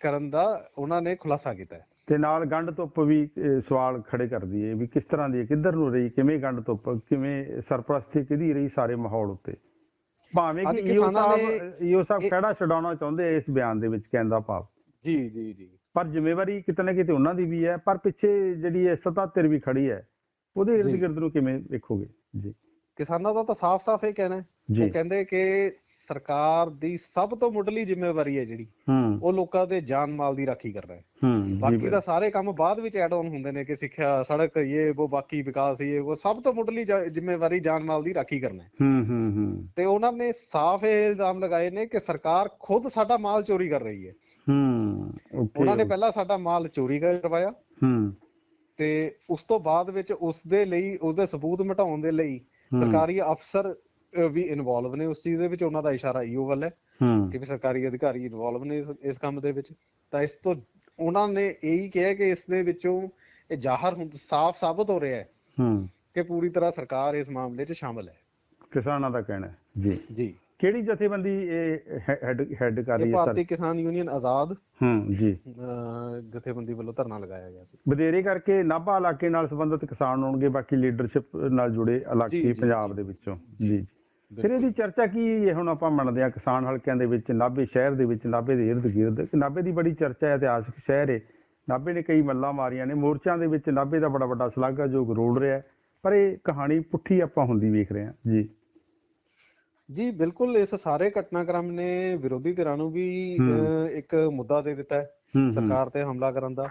ਕਰਨ ਦਾ ਉਹਨਾਂ ਨੇ ਖੁਲਾਸਾ ਕੀਤਾ ਹੈ। ਤੇ ਨਾਲ ਗੰਢ ਧੁੱਪ ਵੀ ਸਵਾਲ ਖੜੇ ਕਰਦੀ ਹੈ ਵੀ ਕਿਸ ਤਰ੍ਹਾਂ ਦੀ ਹੈ ਕਿੱਧਰ ਨੂੰ ਰਹੀ ਕਿਵੇਂ ਗੰਢ ਧੁੱਪ ਕਿਵੇਂ ਸਰਪ੍ਰਸਤੀ ਕਿਹਦੀ ਰਹੀ ਸਾਰੇ ਮਾਹੌਲ ਉੱਤੇ? ਭਾਵੇਂ ਕਿ ਕਿਸਾਨਾਂ ਸਾਹਿਬ ਈਓ ਸਾਹਿਬ ਕਿਹੜਾ ਛਡਾਉਣਾ ਚਾਹੁੰਦੇ ਇਸ ਬਿਆਨ ਦੇ ਵਿੱਚ ਕਹਿੰਦਾ ਭਾਵ। ਜੀ ਜੀ ਜੀ। ਪਰ ਜ਼ਿੰਮੇਵਾਰੀ ਕਿਤੇ ਨਾ ਕਿਤੇ ਉਹਨਾਂ ਦੀ ਵੀ ਹੈ ਪਰ ਪਿੱਛੇ ਜਿਹੜੀ ਹੈ ਸੱਤਾ ਧਿਰ ਵੀ ਖੜੀ ਹੈ ਉਹਦੇ ਇਰਦ। ਗਿਰਦ ਨੂੰ ਕਿਵੇਂ ਵੇਖੋਗੇ? ਜੀ। ਕਿਸਾਨਾਂ ਦਾ ਤਾਂ ਸਾਫ਼-ਸਾਫ਼ ਇਹ ਕਹਿਣਾ ਹੈ। ਉਹ ਕਹਿੰਦੇ ਕਿ ਸਰਕਾਰ ਦੀ ਸਭ ਤੋਂ ਮੁੱਢਲੀ ਜ਼ਿੰਮੇਵਾਰੀ ਹੈ ਜਿਹੜੀ ਉਹ ਲੋਕਾਂ ਦੇ ਜਾਨ ਮਾਲ ਦੀ ਰਾਖੀ ਕਰਨਾ ਹੈ। ਬਾਕੀ ਤਾਂ ਸਾਰੇ ਕੰਮ ਬਾਅਦ ਵਿੱਚ ਐਡ ਆਨ ਹੁੰਦੇ ਨੇ ਕਿ ਸਿੱਖਿਆ ਸੜਕ ਇਹ ਉਹ ਬਾਕੀ ਵਿਕਾਸ ਇਹ ਉਹ ਸਭ ਤੋਂ ਮੁੱਢਲੀ ਜ਼ਿੰਮੇਵਾਰੀ ਜਾਨ ਮਾਲ ਦੀ ਰਾਖੀ ਕਰਨਾ ਹੈ। ਤੇ ਉਹਨਾਂ ਨੇ ਸਾਫ਼ ਇਹ ਇਲਜ਼ਾਮ ਲਗਾਏ ਨੇ ਕਿ ਸਰਕਾਰ ਖੁਦ ਸਾਡਾ ਮਾਲ ਚੋਰੀ ਕਰ ਰਹੀ ਹੈ। ਉਹਨਾਂ ਨੇ ਪਹਿਲਾਂ ਸਾਡਾ ਮਾਲ ਚੋਰੀ ਕਰਵਾਇਆ। ਤੇ ਉਸ ਤੋਂ ਬਾਅਦ ਵਿੱਚ ਉਸ ਦੇ ਲਈ ਉਹਦੇ ਸਬੂਤ ਮਿਟਾਉਣ ਦੇ ਲਈ ਸਰਕਾਰੀ ਅਫਸਰ ਵੀ ਇਨਵੋਲਵ ਨੇ ਉਸ ਚੀਜ਼ ਦੇ ਵਿੱਚ ਉਹਨਾਂ ਦਾ ਇਸ਼ਾਰਾ ਈਓ ਵੱਲ ਹੈ ਕਿ ਵੀ ਸਰਕਾਰੀ ਅਧਿਕਾਰੀ ਇਨਵੋਲਵ ਨੇ ਇਸ- ਕੰਮ ਦੇ ਵਿੱਚ। ਤਾਂ ਇਸ ਤੋਂ ਉਹਨਾਂ ਨੇ ਇਹੀ ਕਿਹਾ ਕਿ ਇਸ ਦੇ ਵਿੱਚੋਂ ਇਹ ਜ਼ਾਹਰ ਹੁੰ ਸਾਫ਼ ਸਾਬਤ ਹੋ ਰਿਹਾ ਹੈ ਹੂੰ। ਕਿ ਪੂਰੀ ਤਰ੍ਹਾਂ ਸਰਕਾਰ ਇਸ ਮਾਮਲੇ 'ਚ ਸ਼ਾਮਲ ਹੈ। ਕਿਸਾਨਾਂ ਦਾ ਕਹਿਣਾ ਹੈ। ਜੀ। ਜੀ। ਕਿਹੜੀ ਜਥੇਬੰਦੀ ਇਹ ਹੈਡ ਹੈਡ ਕਰ ਰਹੀ ਹੈ ਭਾਰਤੀ ਸਰ? ਕਿਸਾਨ ਯੂਨੀਅਨ ਆਜ਼ਾਦ ਹੂੰ ਜੀ। ਜਥੇਬੰਦੀ ਵੱਲੋਂ ਧਰਨਾ ਲਗਾਇਆ ਗਿਆ ਸੀ। ਵਧੇਰੇ ਕਰਕੇ ਨਾਭਾ ਇਲਾਕੇ ਨਾਲ ਸੰਬੰਧਿਤ ਕਿਸਾਨ ਹੋਣਗੇ ਬਾਕੀ ਲੀਡਰਸ਼ਿਪ ਨਾਲ ਜੁੜੇ ਇਲਾਕੇ ਪੰਜਾਬ। ਦੇ ਵਿੱਚੋਂ। ਜੀ ਫਿਰ ਇਹਦੀ ਚਰਚਾ ਕੀ ਹੈ? ਹੁਣ ਆਪਾਂ ਮੰਨਦੇ ਹਾਂ ਕਿਸਾਨ ਹਲਕਿਆਂ ਦੇ ਵਿੱਚ ਨਾਭੇ ਸ਼ਹਿਰ ਦੇ ਵਿੱਚ ਨਾਭੇ ਦੇ ਇਰਦ ਗਿਰਦ। ਨਾਭੇ ਦੀ ਬੜੀ ਚਰਚਾ ਹੈ ਇਤਿਹਾਸਕ ਸ਼ਹਿਰ ਹੈ। ਨਾਭੇ ਨੇ ਕਈ ਮੱਲਾਂ ਮਾਰੀਆਂ ਨੇ। ਮੋਰਚਿਆਂ ਦੇ ਵਿੱਚ ਨਾਭੇ ਦਾ ਬੜਾ ਵੱਡਾ ਸ਼ਲਾਘਾਯੋਗ ਰੋਲ ਰਿਹਾ ਪਰ ਇਹ ਕਹਾਣੀ ਪੁੱਠੀ ਆਪਾਂ ਹੁੰਦੀ ਵੇਖ ਰਹੇ ਹਾਂ। ਜੀ। ਜੀ ਬਿਲਕੁਲ ਇਸ ਸਾਰੇ ਘਟਨਾਕ੍ਰਮ ਨੇ ਵਿਰੋਧੀ ਧਿਰਾਂ ਨੂੰ ਵੀ ਇੱਕ ਮੁੱਦਾ ਦੇ ਦਿੱਤਾ ਹੈ ਸਰਕਾਰ ਤੇ ਹਮਲਾ ਕਰਨ ਦਾ।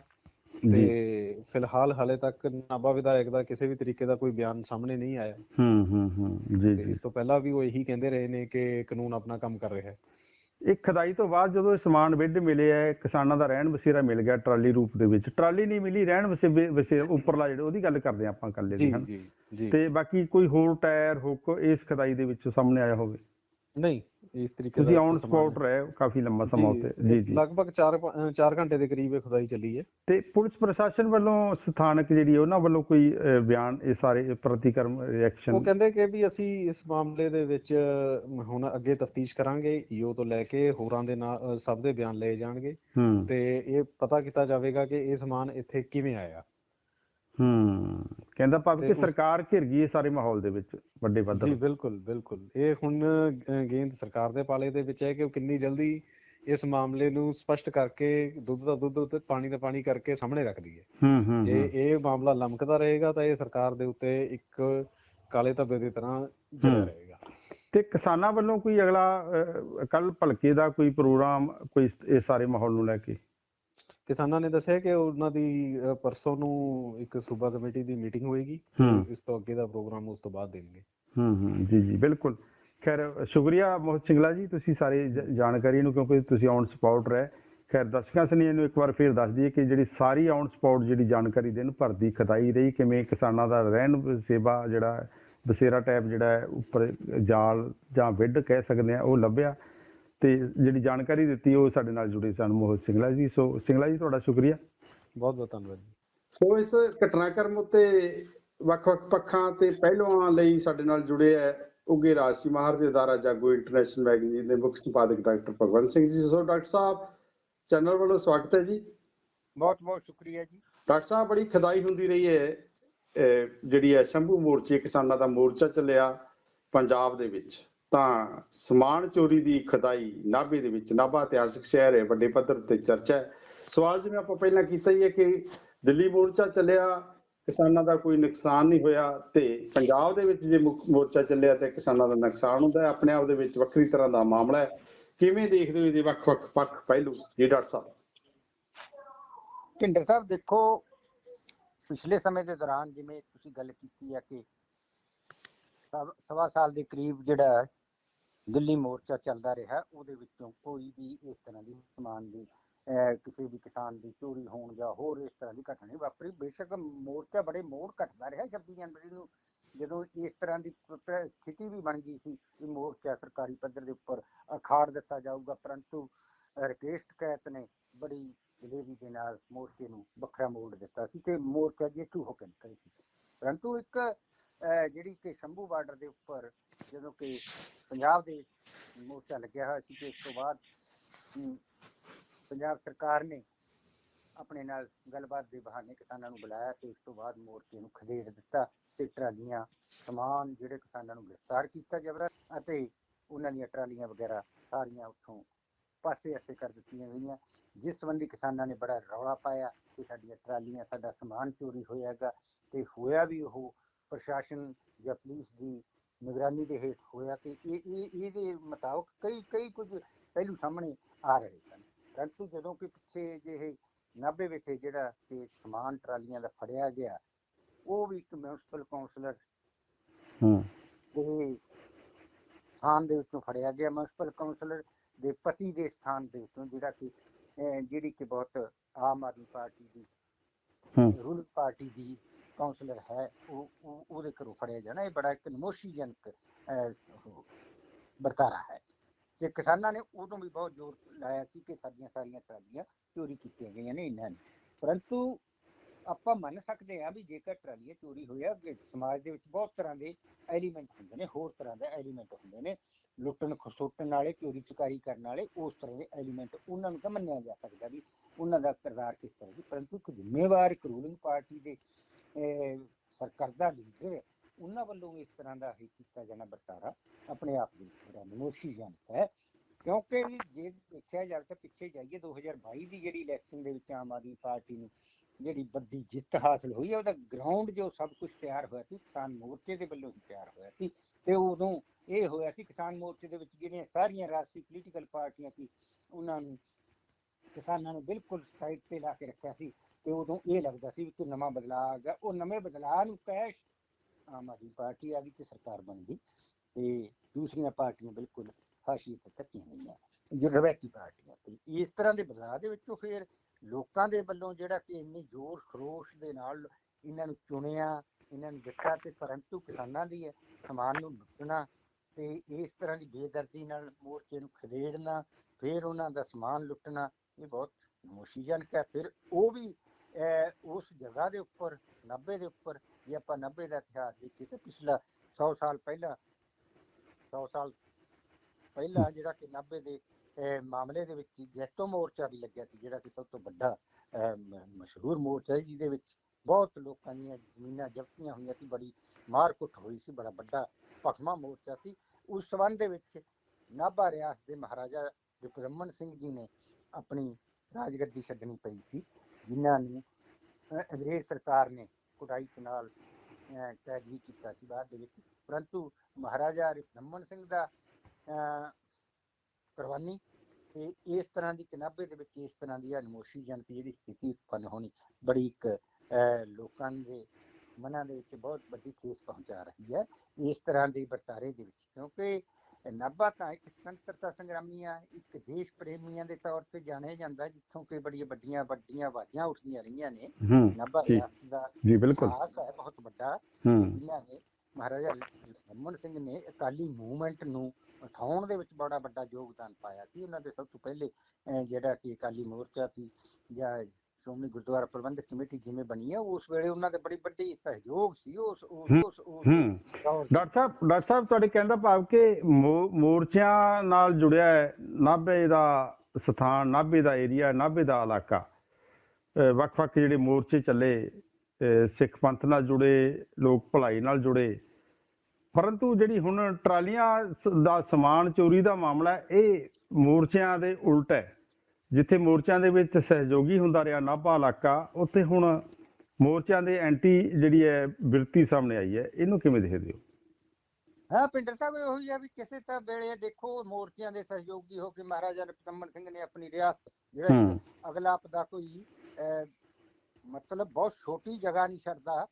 ਤੇ ਫਿਲਹਾਲ ਹਲੇ ਤੱਕ ਨਾਭਾ ਵਿਧਾਇਕ ਦਾ ਕਿਸੇ ਵੀ ਤਰੀਕੇ ਦਾ ਕੋਈ ਬਿਆਨ ਸਾਹਮਣੇ ਨਹੀਂ ਆਇਆ। ਹੂੰ ਹੂੰ ਹੂੰ। ਜੀ ਜੀ। ਇਸ ਤੋਂ ਪਹਿਲਾਂ ਵੀ ਉਹ ਇਹੀ ਕਹਿੰਦੇ ਰਹੇ ਨੇ ਕਿ ਕਾਨੂੰਨ ਆਪਣਾ ਕੰਮ ਕਰ ਰਿਹਾ ਹੈ। ਇਹ ਖਦਾਈ ਤੋਂ ਬਾਅਦ ਜਦੋਂ ਇਹ ਸਮਾਨ ਵਿੱਢ ਮਿਲਿਆ ਹੈ, ਕਿਸਾਨਾਂ ਦਾ ਰਹਿਣ ਬਸੇਰਾ ਮਿਲ ਗਿਆ ਟਰਾਲੀ ਰੂਪ ਦੇ ਵਿੱਚ। ਟਰਾਲੀ ਨਹੀਂ ਮਿਲੀ ਰਹਿਣ ਬਸੇ ਉੱਪਰਲਾ ਜਿਹੜੇ ਉਹਦੀ ਗੱਲ ਕਰਦੇ ਆਪਾਂ ਇਕੱਲੇ ਦੀ ਹਨ? ਜੀ ਜੀ। ਤੇ ਬਾਕੀ ਕੋਈ ਹੋਰ ਟਾਇਰ ਹੁੱਕ ਇਸ ਖਦਾਈ ਦੇ ਵਿੱਚੋਂ ਸਾਹਮਣੇ ਆਇਆ ਹੋਵੇ। ਨਹੀਂ ਇਸ ਤਰੀਕੇ ਤੁਸੀਂ ਦਾ ਔਨ ਸਮਾਨ ਸਪੌਟ ਰਹੇ ਹੋ ਕਾਫੀ ਲੰਮਾ ਸਮਾਂ ਉੱਤੇ ਜੀ ਜੀ। ਲਗਭਗ 4 4 ਘੰਟੇ ਦੇ ਕਰੀਬ ਇਹ ਖੁਦਾਈ ਚੱਲੀ ਹੈ। ਤੇ ਪੁਲਿਸ ਪ੍ਰਸ਼ਾਸਨ ਵੱਲੋਂ ਸਥਾਨਕ ਜਿਹੜੀ ਉਹਨਾਂ ਵੱਲੋਂ ਕੋਈ ਬਿਆਨ ਇਹ ਸਾਰੇ ਪ੍ਰਤੀਕਰਮ ਉਹ ਰਿਐਕਸ਼ਨ ਕਹਿੰਦੇ ਕਿ ਵੀ ਅਸੀਂ ਇਸ ਮਾਮਲੇ ਦੇ ਵਿੱਚ ਹੁਣ ਅੱਗੇ ਤਫਤੀਸ਼ ਕਰਾਂਗੇ ਈਓ ਤੋਂ ਲੈ ਕੇ ਹੋਰਾਂ ਦੇ ਨਾਂ ਅ, ਸਭ ਦੇ ਬਿਆਨ ਲਏ ਜਾਣਗੇ। ਤੇ ਇਹ ਪਤਾ ਕੀਤਾ ਜਾਵੇਗਾ ਕਿ ਇਹ ਸਮਾਨ ਇੱਥੇ ਕਿਵੇਂ ਆਇਆ। ਹੂੰ ਕਹਿੰਦਾ ਭਾਵ ਕਿ ਸਰਕਾਰ ਘਿਰ ਗਈ ਹੈ ਸਾਰੇ ਮਾਹੌਲ ਦੇ ਵਿੱਚ ਵੱਡੇ ਪੱਧਰ ਜੀ। ਬਿਲਕੁਲ ਬਿਲਕੁਲ ਇਹ ਹੁਣ ਗੇਂਦ ਸਰਕਾਰ ਦੇ ਪਾਲੇ ਦੇ ਵਿੱਚ ਹੈ ਕਿ ਉਹ ਕਿੰਨੀ ਜਲਦੀ ਇਸ ਮਾਮਲੇ ਨੂੰ ਸਪਸ਼ਟ ਕਰਕੇ ਦੁੱਧ ਦਾ ਦੁੱਧ ਤੇ ਪਾਣੀ ਦਾ ਪਾਣੀ ਕਰਕੇ ਸਾਹਮਣੇ ਰੱਖ ਦਈਏ ਹੂੰ ਹੂੰ ਜੇ। ਇਹ ਮਾਮਲਾ ਲਮਕਦਾ ਰਹੇਗਾ ਤਾਂ ਇਹ ਸਰਕਾਰ ਦੇ ਉੱਤੇ ਇੱਕ ਕਾਲੇ ਧੱਬੇ ਦੀ ਤਰ੍ਹਾਂ ਜੜਿਆ ਹੂੰ। ਰਹੇਗਾ ਤੇ ਕਿਸਾਨਾਂ ਵੱਲੋਂ ਕੋਈ ਅਗਲਾ ਕੱਲ ਭਲਕੇ ਦਾ ਕੋਈ ਪ੍ਰੋਗਰਾਮ ਕੋਈ ਇਸ ਸਾਰੇ ਮਾਹੌਲ ਨੂੰ ਲੈ ਕੇ ਕਿਸਾਨਾਂ ਨੇ ਦੱਸਿਆ ਕਿ ਉਹਨਾਂ ਦੀ ਅ, ਪਰਸੋਂ ਨੂੰ ਇੱਕ ਸੂਬਾ ਕਮੇਟੀ ਦੀ ਮੀਟਿੰਗ ਹੋਏਗੀ ਹੂੰ। ਇਸ ਤੋਂ ਅੱਗੇ ਦਾ ਪ੍ਰੋਗਰਾਮ ਉਸ ਤੋਂ ਬਾਅਦ ਦੇਣਗੇ। ਹੂੰ ਹੂੰ ਜੀ ਜੀ ਬਿਲਕੁਲ। ਖੈਰ ਸ਼ੁਕਰੀਆ ਮੋਹਿਤ ਸਿੰਗਲਾ ਜੀ ਤੁਸੀਂ ਸਾਰੇ ਜ- ਜਾਣਕਾਰੀ ਨੂੰ ਕਿਉਂਕਿ ਤੁਸੀਂ ਔਨ ਸਪੌਟ ਰਹੇ। ਖੈਰ ਦਰਸ਼ਕਾਂ ਸਨੀ ਇਹਨੂੰ ਇੱਕ ਵਾਰ ਫੇਰ ਦੱਸ ਦਈਏ ਕਿ ਜਿਹੜੀ ਸਾਰੀ ਔਨ ਸਪੌਟ ਜਿਹੜੀ ਜਾਣਕਾਰੀ ਦਿਨ ਭਰ ਦੀ ਖਦਾਈ ਰਹੀ ਕਿਵੇਂ ਕਿਸਾਨਾਂ ਦਾ ਰਹਿਣ ਸੇਵਾ ਜਿਹੜਾ ਬਸੇਰਾ ਟੈਪ ਜਿਹੜਾ ਹੈ ਉੱਪਰ ਜਾਲ ਜਾਂ ਵਿੱਡ ਕਹਿ ਸਕਦੇ ਆ ਉਹ ਲੱਭਿਆ। ਤੇ ਜਿਹੜੀ ਜਾਣਕਾਰੀ ਦਿੱਤੀ ਉਹ ਸਾਡੇ ਨਾਲ ਜੁੜੇ ਸਨ ਮੋਹਿਤ ਸਿੰਗਲਾ ਜੀ। ਸੋ ਸਿੰਗਲਾ ਜੀ ਤੁਹਾਡਾ ਸ਼ੁਕਰੀਆ। ਬਹੁਤ ਬਹੁਤ ਧੰਨਵਾਦ ਜੀ। ਸੋ ਇਸ ਘਟਨਾਕ੍ਰਮ ਉੱਤੇ ਵੱਖ-ਵੱਖ ਪੱਖਾਂ ਤੇ ਪਹਿਲੂਆਂ ਲਈ ਸਾਡੇ ਨਾਲ ਜੁੜੇ ਹੈ ਉੱਗੇ ਰਾਜਸੀ ਮਾਹਰ ਦੇ ਅਦਾਰਾ ਜਾਗੋ ਇੰਟਰਨੈਸ਼ਨਲ ਮੈਗਜ਼ੀਨ ਦੇ ਮੁੱਖ ਸੰਪਾਦਕ doctor Bhagwant Singh ji. So doctor ਸਾਹਿਬ ਚੈਨਲ ਵੱਲੋਂ ਸਵਾਗਤ ਹੈ ਜੀ। ਬਹੁਤ ਬਹੁਤ ਸ਼ੁਕਰੀਆ ਜੀ। ਡਾਕਟਰ ਸਾਹਿਬ ਬੜੀ ਖਦਾਈ ਹੁੰਦੀ ਰਹੀ ਹੈ ਜਿਹੜੀ ਹੈ ਸ਼ੰਭੂ ਮੋਰਚੇ ਕਿਸਾਨਾਂ ਦਾ ਮੋਰਚਾ ਚੱਲਿਆ ਪੰਜਾਬ ਦੇ ਵਿੱਚ। ਤਾਂ ਸਮਾਨ ਚੋਰੀ ਦੀ ਖਦਾਈ ਨਾਭੇ ਦੇ ਵਿੱਚ ਨਾਭਾ ਇਤਿਹਾਸਕ ਸ਼ਹਿਰ ਹੈ ਵੱਡੇ ਪੱਧਰ ਤੇ ਚਰਚਾ ਹੈ। ਸਵਾਲ ਜਿਵੇਂ ਆਪਾਂ ਪਹਿਲਾਂ ਕੀਤਾ ਹੀ ਹੈ ਕਿ ਦਿੱਲੀ ਮੋਰਚਾ ਚੱਲਿਆ ਕਿਸਾਨਾਂ ਦਾ ਕੋਈ ਨੁਕਸਾਨ ਨਹੀਂ ਹੋਇਆ ਤੇ ਪੰਜਾਬ ਦੇ ਵਿੱਚ ਜੇ ਮੋਰਚਾ ਚੱਲਿਆ ਤੇ ਕਿਸਾਨਾਂ ਦਾ ਨੁਕਸਾਨ ਹੁੰਦਾ ਹੈ। ਆਪਣੇ ਆਪ ਦੇ ਵਿੱਚ ਵੱਖਰੀ ਤਰ੍ਹਾਂ ਦਾ ਮਾਮਲਾ ਹੈ। ਕਿਵੇਂ ਦੇਖਦੇ ਹੋ ਇਹਦੇ ਵੱਖ-ਵੱਖ ਪੱਖ ਪਹਿਲੂ ਜੀ ਡਾਕਟਰ ਸਾਹਿਬ? ਢਿੰਡਰ ਸਾਹਿਬ ਦੇਖੋ ਪਿਛਲੇ ਸਮੇਂ ਦੇ ਦੌਰਾਨ ਜਿਵੇਂ ਤੁਸੀਂ ਗੱਲ ਕੀਤੀ ਹੈ ਕਿ ਸਵਾ ਸਾਲ ਦੇ ਕਰੀਬ ਜਿਹੜਾ ਹੈ, ਦਿੱਲੀ ਮੋਰਚਾ ਚੱਲਦਾ ਰਿਹਾ ਉਹਦੇ ਵਿੱਚੋਂ ਕੋਈ ਵੀ ਇਸ ਤਰ੍ਹਾਂ ਦੀ ਸਮਾਨ ਦੀ ਕਿਸੇ ਵੀ ਕਿਸਾਨ ਦੀ ਚੋਰੀ ਹੋਣ ਜਾਂ ਹੋਰ ਇਸ ਤਰ੍ਹਾਂ ਦੀ ਘਟਨਾ ਨਹੀਂ ਵਾਪਰੀ। ਬੇਸ਼ੱਕ ਮੋਰਚਾ ਬੜੇ ਮੋੜ ਘਟਦਾ ਰਿਹਾ 26 ਜਨਵਰੀ ਨੂੰ ਜਦੋਂ ਇਸ ਤਰ੍ਹਾਂ ਦੀ ਸਥਿਤੀ ਵੀ ਬਣ ਗਈ ਸੀ ਕਿ ਮੋਰਚਾ ਸਰਕਾਰੀ ਪੱਧਰ ਦੇ ਉੱਪਰ ਅਖਾੜ ਦਿੱਤਾ ਜਾਊਗਾ ਪਰੰਤੂ ਰਕੇਸ਼ ਟਕੈਤ ਨੇ ਬੜੀ ਦਲੇਰੀ ਦੇ ਨਾਲ ਮੋਰਚੇ ਨੂੰ ਵੱਖਰਾ ਮੋੜ ਦਿੱਤਾ ਸੀ ਤੇ ਮੋਰਚਾ ਜੇਤੂ ਹੋ ਕੇ ਨਿਕਲ ਸੀ। ਪਰੰਤੂ ਇੱਕ ਅਹ, ਜਿਹੜੀ ਕਿ ਸ਼ੰਭੂ ਬਾਰਡਰ ਦੇ ਉੱਪਰ ਜਦੋਂ ਕਿ ਪੰਜਾਬ ਦੇ ਮੋਰਚਾ ਲੱਗਿਆ ਹੋਇਆ ਸੀ ਤੇ ਇਸ ਤੋਂ ਬਾਅਦ ਪੰਜਾਬ ਸਰਕਾਰ ਨੇ ਆਪਣੇ ਨਾਲ ਗੱਲਬਾਤ ਦੇ ਬਹਾਨੇ ਕਿਸਾਨਾਂ ਨੂੰ ਬੁਲਾਇਆ ਤੇ ਉਸ ਤੋਂ ਬਾਅਦ ਮੋਰਚੇ ਨੂੰ ਖਦੇੜ ਦਿੱਤਾ ਤੇ ਟਰਾਲੀਆਂ ਸਮਾਨ ਜਿਹੜੇ ਕਿਸਾਨਾਂ ਨੂੰ ਗ੍ਰਿਫਤਾਰ ਕੀਤਾ ਜਬਰ ਅਤੇ ਉਹਨਾਂ ਦੀਆਂ ਟਰਾਲੀਆਂ ਵਗੈਰਾ ਸਾਰੀਆਂ ਉੱਥੋਂ ਪਾਸੇ ਅਸੇ ਕਰ ਦਿੱਤੀਆਂ ਗਈਆਂ, ਜਿਸ ਸੰਬੰਧੀ ਕਿਸਾਨਾਂ ਨੇ ਬੜਾ ਰੌਲਾ ਪਾਇਆ ਕਿ ਸਾਡੀਆਂ ਟਰਾਲੀਆਂ, ਸਾਡਾ ਸਮਾਨ ਚੋਰੀ ਹੋਇਆਗਾ ਤੇ ਹੋਇਆ ਵੀ ਉਹ ਪ੍ਰਸ਼ਾਸਨ ਜਾਂ ਪੁਲਿਸ ਦੀ ਨਿਗਰਾਨੀ ਦੇ ਹੇਠ ਹੋਇਆ ਕਿ ਇਹ ਇਹ ਇਹਦੇ ਮੁਤਾਬਕ ਕਈ ਕਈ ਕੁਝ ਪਹਿਲੂ ਸਾਹਮਣੇ ਆ ਰਹੇ ਸਨ। ਪਰੰਤੂ ਜਦੋਂ ਕਿ ਪਿੱਛੇ ਜਿਹੇ ਨਾਭੇ ਵਿਖੇ ਜਿਹੜਾ ਕਿ ਸਮਾਨ ਟਰਾਲੀਆਂ ਦਾ ਫੜਿਆ ਗਿਆ ਉਹ ਵੀ ਇੱਕ ਮਿਊਨਿਸਪਲ ਕਾਉਂਸਲਰ ਹੂੰ। ਦੇ ਸਥਾਨ ਦੇ ਵਿੱਚੋਂ ਫੜਿਆ ਗਿਆ। ਮਿਊਨਿਸਪਲ ਕਾਉਂਸਲਰ ਦੇ ਪਤੀ ਦੇ ਸਥਾਨ ਦੇ ਵਿੱਚੋਂ ਜਿਹੜਾ ਕਿ ਜਿਹੜੀ ਕਿ ਬਹੁਤ ਆਮ ਆਦਮੀ ਪਾਰਟੀ ਦੀ ਹੂੰ। ਰੂਲ ਪਾਰਟੀ ਦੀ ਕਾਉਂਸਲਰ ਹੈ, ਉਹ ਉਹਦੇ ਘਰੋਂ ਫੜਿਆ ਜਾਣਾ। ਇਹ ਬੜਾ ਇੱਕ ਨਮੋਸ਼ੀਜਨਕ ਵਰਤਾਰਾ ਹੈ। ਤੇ ਕਿਸਾਨਾਂ ਨੇ ਉਦੋਂ ਵੀ ਬਹੁਤ ਜ਼ੋਰ ਲਾਇਆ ਸੀ ਕਿ ਸਾਡੀਆਂ ਸਾਰੀਆਂ ਟਰਾਲੀਆਂ ਚੋਰੀ ਕੀਤੀਆਂ ਗਈਆਂ ਨੇ, ਇਹਨਾਂ ਨੇ। ਪਰੰਤੂ ਆਪਾਂ ਮੰਨ ਸਕਦੇ ਹਾਂ ਵੀ ਜੇਕਰ ਟਰਾਲੀਆਂ ਚੋਰੀ ਹੋਇਆ ਸਮਾਜ ਦੇ ਵਿੱਚ ਬਹੁਤ ਤਰ੍ਹਾਂ ਦੇ ਐਲੀਮੈਂਟ ਹੁੰਦੇ ਨੇ, ਹੋਰ ਤਰ੍ਹਾਂ ਦੇ ਐਲੀਮੈਂਟ ਹੁੰਦੇ ਨੇ। ਲੁੱਟਣ, ਖਸੁੱਟਣ ਵਾਲੇ, ਚੋਰੀ ਚੁਕਾਰੀ ਕਰਨ ਵਾਲੇ, ਉਸ ਤਰ੍ਹਾਂ ਦੇ ਐਲੀਮੈਂਟ ਉਹਨਾਂ ਨੂੰ ਤਾਂ ਮੰਨਿਆ ਜਾ ਸਕਦਾ ਵੀ ਉਹਨਾਂ ਦਾ ਕਿਰਦਾਰ ਕਿਸ ਤਰ੍ਹਾਂ ਦੀ ਪਰੰਤੂ ਇੱਕ ਜ਼ਿੰਮੇਵਾਰ ਇੱਕ ਰੂਲਿੰਗ ਪਾਰਟੀ ਦੇ ਸਰਕਰਦਾ ਲੀਡਰ ਉਹਨਾਂ ਵੱਲੋਂ ਇਸ ਤਰ੍ਹਾਂ ਦਾ ਹੀ ਕੀਤਾ ਜਾਣਾ ਵਰਤਾਰਾ ਆਪਣੇ ਆਪ ਦੇ ਵਿੱਚ ਬੜਾ ਨਮੋਸ਼ੀਜਨਕ ਹੈ। ਕਿਉਂਕਿ ਜੇ ਦੇਖਿਆ ਜਾਵੇ ਤਾਂ ਪਿੱਛੇ ਜਾਈਏ 2022 ਦੀ ਜਿਹੜੀ ਇਲੈਕਸ਼ਨ ਦੇ ਵਿੱਚ ਆਮ ਆਦਮੀ ਪਾਰਟੀ ਨੂੰ ਜਿਹੜੀ ਵੱਡੀ ਜਿੱਤ ਹਾਸਲ ਹੋਈ ਹੈ, ਉਹਦਾ ਗਰਾਊਂਡ ਜੋ ਸਭ ਕੁਝ ਤਿਆਰ ਹੋਇਆ ਸੀ, ਕਿਸਾਨ ਮੋਰਚੇ ਦੇ ਵੱਲੋਂ ਹੀ ਤਿਆਰ ਹੋਇਆ ਸੀ ਤੇ ਉਦੋਂ ਇਹ ਹੋਇਆ ਸੀ ਕਿਸਾਨ ਮੋਰਚੇ ਦੇ ਵਿੱਚ ਜਿਹੜੀਆਂ ਸਾਰੀਆਂ ਰਾਸ਼ਟਰੀ ਪੋਲੀਟੀਕਲ ਪਾਰਟੀਆਂ ਸੀ, ਉਹਨਾਂ ਨੂੰ ਕਿਸਾਨਾਂ ਨੂੰ ਬਿਲਕੁਲ ਸਾਈਡ ਤੇ ਲਾ ਕੇ ਰੱਖਿਆ ਸੀ। ਤੇ ਉਦੋਂ ਇਹ ਲੱਗਦਾ ਸੀ ਵੀ ਕਿ ਨਵਾਂ ਬਦਲਾਅ ਆ ਗਿਆ। ਉਹ ਨਵੇਂ ਬਦਲਾਅ ਨੂੰ ਕੈਸ਼ ਆਮ ਆਦਮੀ ਪਾਰਟੀ ਆ ਗਈ ਤੇ ਸਰਕਾਰ ਬਣ ਗਈ ਤੇ ਦੂਸਰੀਆਂ ਪਾਰਟੀਆਂ ਬਿਲਕੁਲ ਹਾਸ਼ੀਏ ਤੇ ਧੱਕੀਆਂ ਗਈਆਂ, ਜੋ ਰਵਾਇਤੀ ਪਾਰਟੀਆਂ ਤੇ। ਇਸ ਤਰ੍ਹਾਂ ਦੇ ਬਦਲਾਅ ਦੇ ਵਿੱਚੋਂ ਫਿਰ ਲੋਕਾਂ ਦੇ ਵੱਲੋਂ ਜਿਹੜਾ ਕਿ ਇੰਨੀ ਜ਼ੋਰ ਖਰੋਸ਼ ਦੇ ਨਾਲ ਇਹਨਾਂ ਨੂੰ ਚੁਣਿਆ, ਇਹਨਾਂ ਨੂੰ ਦਿੱਤਾ ਤੇ ਪਰੰਤੂ ਕਿਸਾਨਾਂ ਦੀ ਹੈ ਸਮਾਨ ਨੂੰ ਲੁੱਟਣਾ ਤੇ ਇਸ ਤਰ੍ਹਾਂ ਦੀ ਬੇਦਰਦੀ ਨਾਲ ਮੋਰਚੇ ਨੂੰ ਖਦੇੜਨਾ, ਫਿਰ ਉਹਨਾਂ ਦਾ ਸਮਾਨ ਲੁੱਟਣਾ, ਇਹ ਬਹੁਤ ਨਮੋਸ਼ੀਜਨਕ ਹੈ। ਫਿਰ ਉਹ ਵੀ ਉਸ ਜਗ੍ਹਾ ਦੇ ਉੱਪਰ 90 ਦੇ ਉੱਪਰ, ਜੇ ਆਪਾਂ 90 ਦਾ ਇਤਿਹਾਸ ਦੇਖੀਏ ਤਾਂ ਪਿਛਲਾ 100 ਸਾਲ ਪਹਿਲਾਂ 100 ਸਾਲ ਪਹਿਲਾਂ ਜਿਹੜਾ ਕਿ 90 ਦੇ ਮਾਮਲੇ ਦੇ ਵਿੱਚ ਜੈਤੋ ਮੋਰਚਾ ਵੀ ਲੱਗਿਆ ਸੀ, ਜਿਹੜਾ ਕਿ ਸਭ ਤੋਂ ਵੱਡਾ ਮਸ਼ਹੂਰ ਮੋਰਚਾ ਹੈ ਜਿਹਦੇ ਵਿੱਚ ਬਹੁਤ ਲੋਕਾਂ ਦੀਆਂ ਜ਼ਮੀਨਾਂ ਜ਼ਬਤੀਆਂ ਹੋਈਆਂ ਸੀ, ਬੜੀ ਮਾਰਕੁੱਟ ਹੋਈ ਸੀ, ਬੜਾ ਵੱਡਾ ਭਖਮਾ ਮੋਰਚਾ ਸੀ। ਉਸ ਸੰਬੰਧ ਦੇ ਵਿੱਚ ਨਾਭਾ ਰਿਆਸਤ ਦੇ ਮਹਾਰਾਜਾ ਕਿ ਸਿੰਘ ਜੀ ਨੇ ਆਪਣੀ ਰਾਜਗੱਦੀ ਛੱਡਣੀ ਪਈ ਸੀ। ਜਿਨ੍ਹਾਂ ਨੂੰ ਅੰਗਰੇਜ਼ ਸਰਕਾਰ ਨੇ ਕੁਟਾਈ ਨਾਲ ਅਹ, ਕੀਤਾ ਸੀ ਬਾਅਦ ਦੇ ਵਿੱਚ। ਪਰੰਤੂ ਮਹਾਰਾਜਾ ਰਿਪਨਮਨ ਸਿੰਘ ਦਾ ਕੁਰਬਾਨੀ ਤੇ ਇਸ ਤਰ੍ਹਾਂ ਦੀ ਕਿਨਾਬੇ ਦੇ ਵਿੱਚ ਇਸ ਤਰ੍ਹਾਂ ਦੀ ਅਨਮੋਸ਼ੀ ਜਨਕ ਜਿਹੜੀ ਸਥਿਤੀ ਉਤਪੰਨ ਹੋਣੀ ਬੜੀ ਇੱਕ ਲੋਕਾਂ ਦੇ ਮਨਾਂ ਦੇ ਵਿੱਚ ਬਹੁਤ ਵੱਡੀ ਠੇਸ ਪਹੁੰਚਾ ਰਹੀ ਹੈ ਇਸ ਤਰ੍ਹਾਂ ਦੇ ਵਰਤਾਰੇ ਦੇ ਵਿੱਚ। ਕਿਉਂਕਿ ਨਾਭਾ ਤਾਂ ਇੱਕ ਸੁਤੰਤਰਤਾ ਸੰਗਰਾਮੀਆਂ ਇੱਕ ਦੇਸ਼ ਪ੍ਰੇਮੀਆਂ ਦੇ ਤੌਰ ਤੇ ਜਾਣਿਆ ਜਾਂਦਾ ਜਿੱਥੋਂ ਕਿ ਬੜੀਆਂ ਵੱਡੀਆਂ ਵੱਡੀਆਂ ਆਵਾਜ਼ਾਂ ਉੱਠਦੀਆਂ ਰਹੀਆਂ ਨੇ। ਨਾਭਾ ਰਿਆਸਤ ਦਾ ਜੀ ਬਿਲਕੁਲ। ਇਤਿਹਾਸ ਹੈ ਬਹੁਤ ਵੱਡਾ। ਜਿਨ੍ਹਾਂ ਨੇ ਮਹਾਰਾਜਾ ਰਮਨ ਸਿੰਘ ਨੇ ਅਕਾਲੀ ਮੂਵਮੈਂਟ ਨੂੰ ਉਠਾਉਣ ਦੇ ਵਿੱਚ ਬੜਾ ਵੱਡਾ ਯੋਗਦਾਨ ਪਾਇਆ ਸੀ। ਉਹਨਾਂ ਦੇ ਸਭ ਤੋਂ ਪਹਿਲੇ ਜਿਹੜਾ ਕਿ ਅਕਾਲੀ ਮੋਰਚਾ ਸੀ ਜਾਂ ਸ਼੍ਰੋਮਣੀ ਗੁਰਦੁਆਰਾ ਪ੍ਰਬੰਧਕ ਕਮੇਟੀ ਜਿਵੇਂ ਬਣੀ ਹੈ ਉਸ ਵੇਲੇ ਉਹਨਾਂ ਦੇ ਬੜੀ ਵੱਡੀ ਸਹਿਯੋਗ ਸੀ ਉਸ ਹੂੰ। ਡਾਕਟਰ ਸਾਹਿਬ ਡਾਕਟਰ ਸਾਹਿਬ ਤੁਹਾਡੇ ਕਹਿੰਦਾ ਭਾਵ ਕਿ ਮੋਰਚਿਆਂ ਨਾਲ ਜੁੜਿਆ ਹੈ ਨਾਭੇ ਦਾ ਸਥਾਨ ਨਾਭੇ ਦਾ ਏਰੀਆ ਨਾਭੇ ਦਾ ਇਲਾਕਾ। ਵੱਖ-ਵੱਖ ਜਿਹੜੇ ਮੋਰਚੇ ਚੱਲੇ ਸਿੱਖ ਪੰਥ ਨਾਲ ਜੁੜੇ ਲੋਕ ਭਲਾਈ ਨਾਲ ਜੁੜੇ। ਪਰੰਤੂ ਜਿਹੜੀ ਹੁਣ ਟਰਾਲੀਆਂ ਦਾ ਸਮਾਨ ਚੋਰੀ ਦਾ ਮਾਮਲਾ ਇਹ ਮੋਰਚਿਆਂ ਦੇ ਉਲਟ ਹੈ। ਜਿੱਥੇ ਮੋਰਚਿਆਂ ਦੇ ਵਿੱਚ ਸਹਿਯੋਗੀ ਹੁੰਦਾ ਰਿਹਾ ਨਾਭਾ ਇਲਾਕਾ ਉੱਥੇ ਹੁਣ ਮੋਰਚਿਆਂ ਦੇ ਐਂਟੀ ਜਿਹੜੀ ਹੈ ਬਿਰਤੀ ਸਾਹਮਣੇ ਆਈ ਹੈ। ਇਹਨੂੰ ਕਿਵੇਂ ਦੇਖਦੇ ਹੋ? ਹਾਂ ਪਿੰਡਰ ਸਾਹਿਬ ਇਹੋ ਹੀ ਆ ਵੀ ਕਿਸੇ ਤਾਂ ਵੇਲੇ ਦੇਖੋ ਮੋਰਚਿਆਂ ਦੇ ਸਹਿਯੋਗੀ ਹੋ ਕੇ ਮਹਾਰਾਜਾ ਰਤਨਮਨ ਸਿੰਘ ਨੇ ਆਪਣੀ ਰਿਆਸਤ ਜਿਹੜਾ ਅਗਲਾ ਆਪਦਾ ਕੋਈ ਮਤਲਬ ਬਹੁਤ ਛੋਟੀ ਜਗ੍ਹਾ ਨਹੀਂ ਛੱਡਦਾ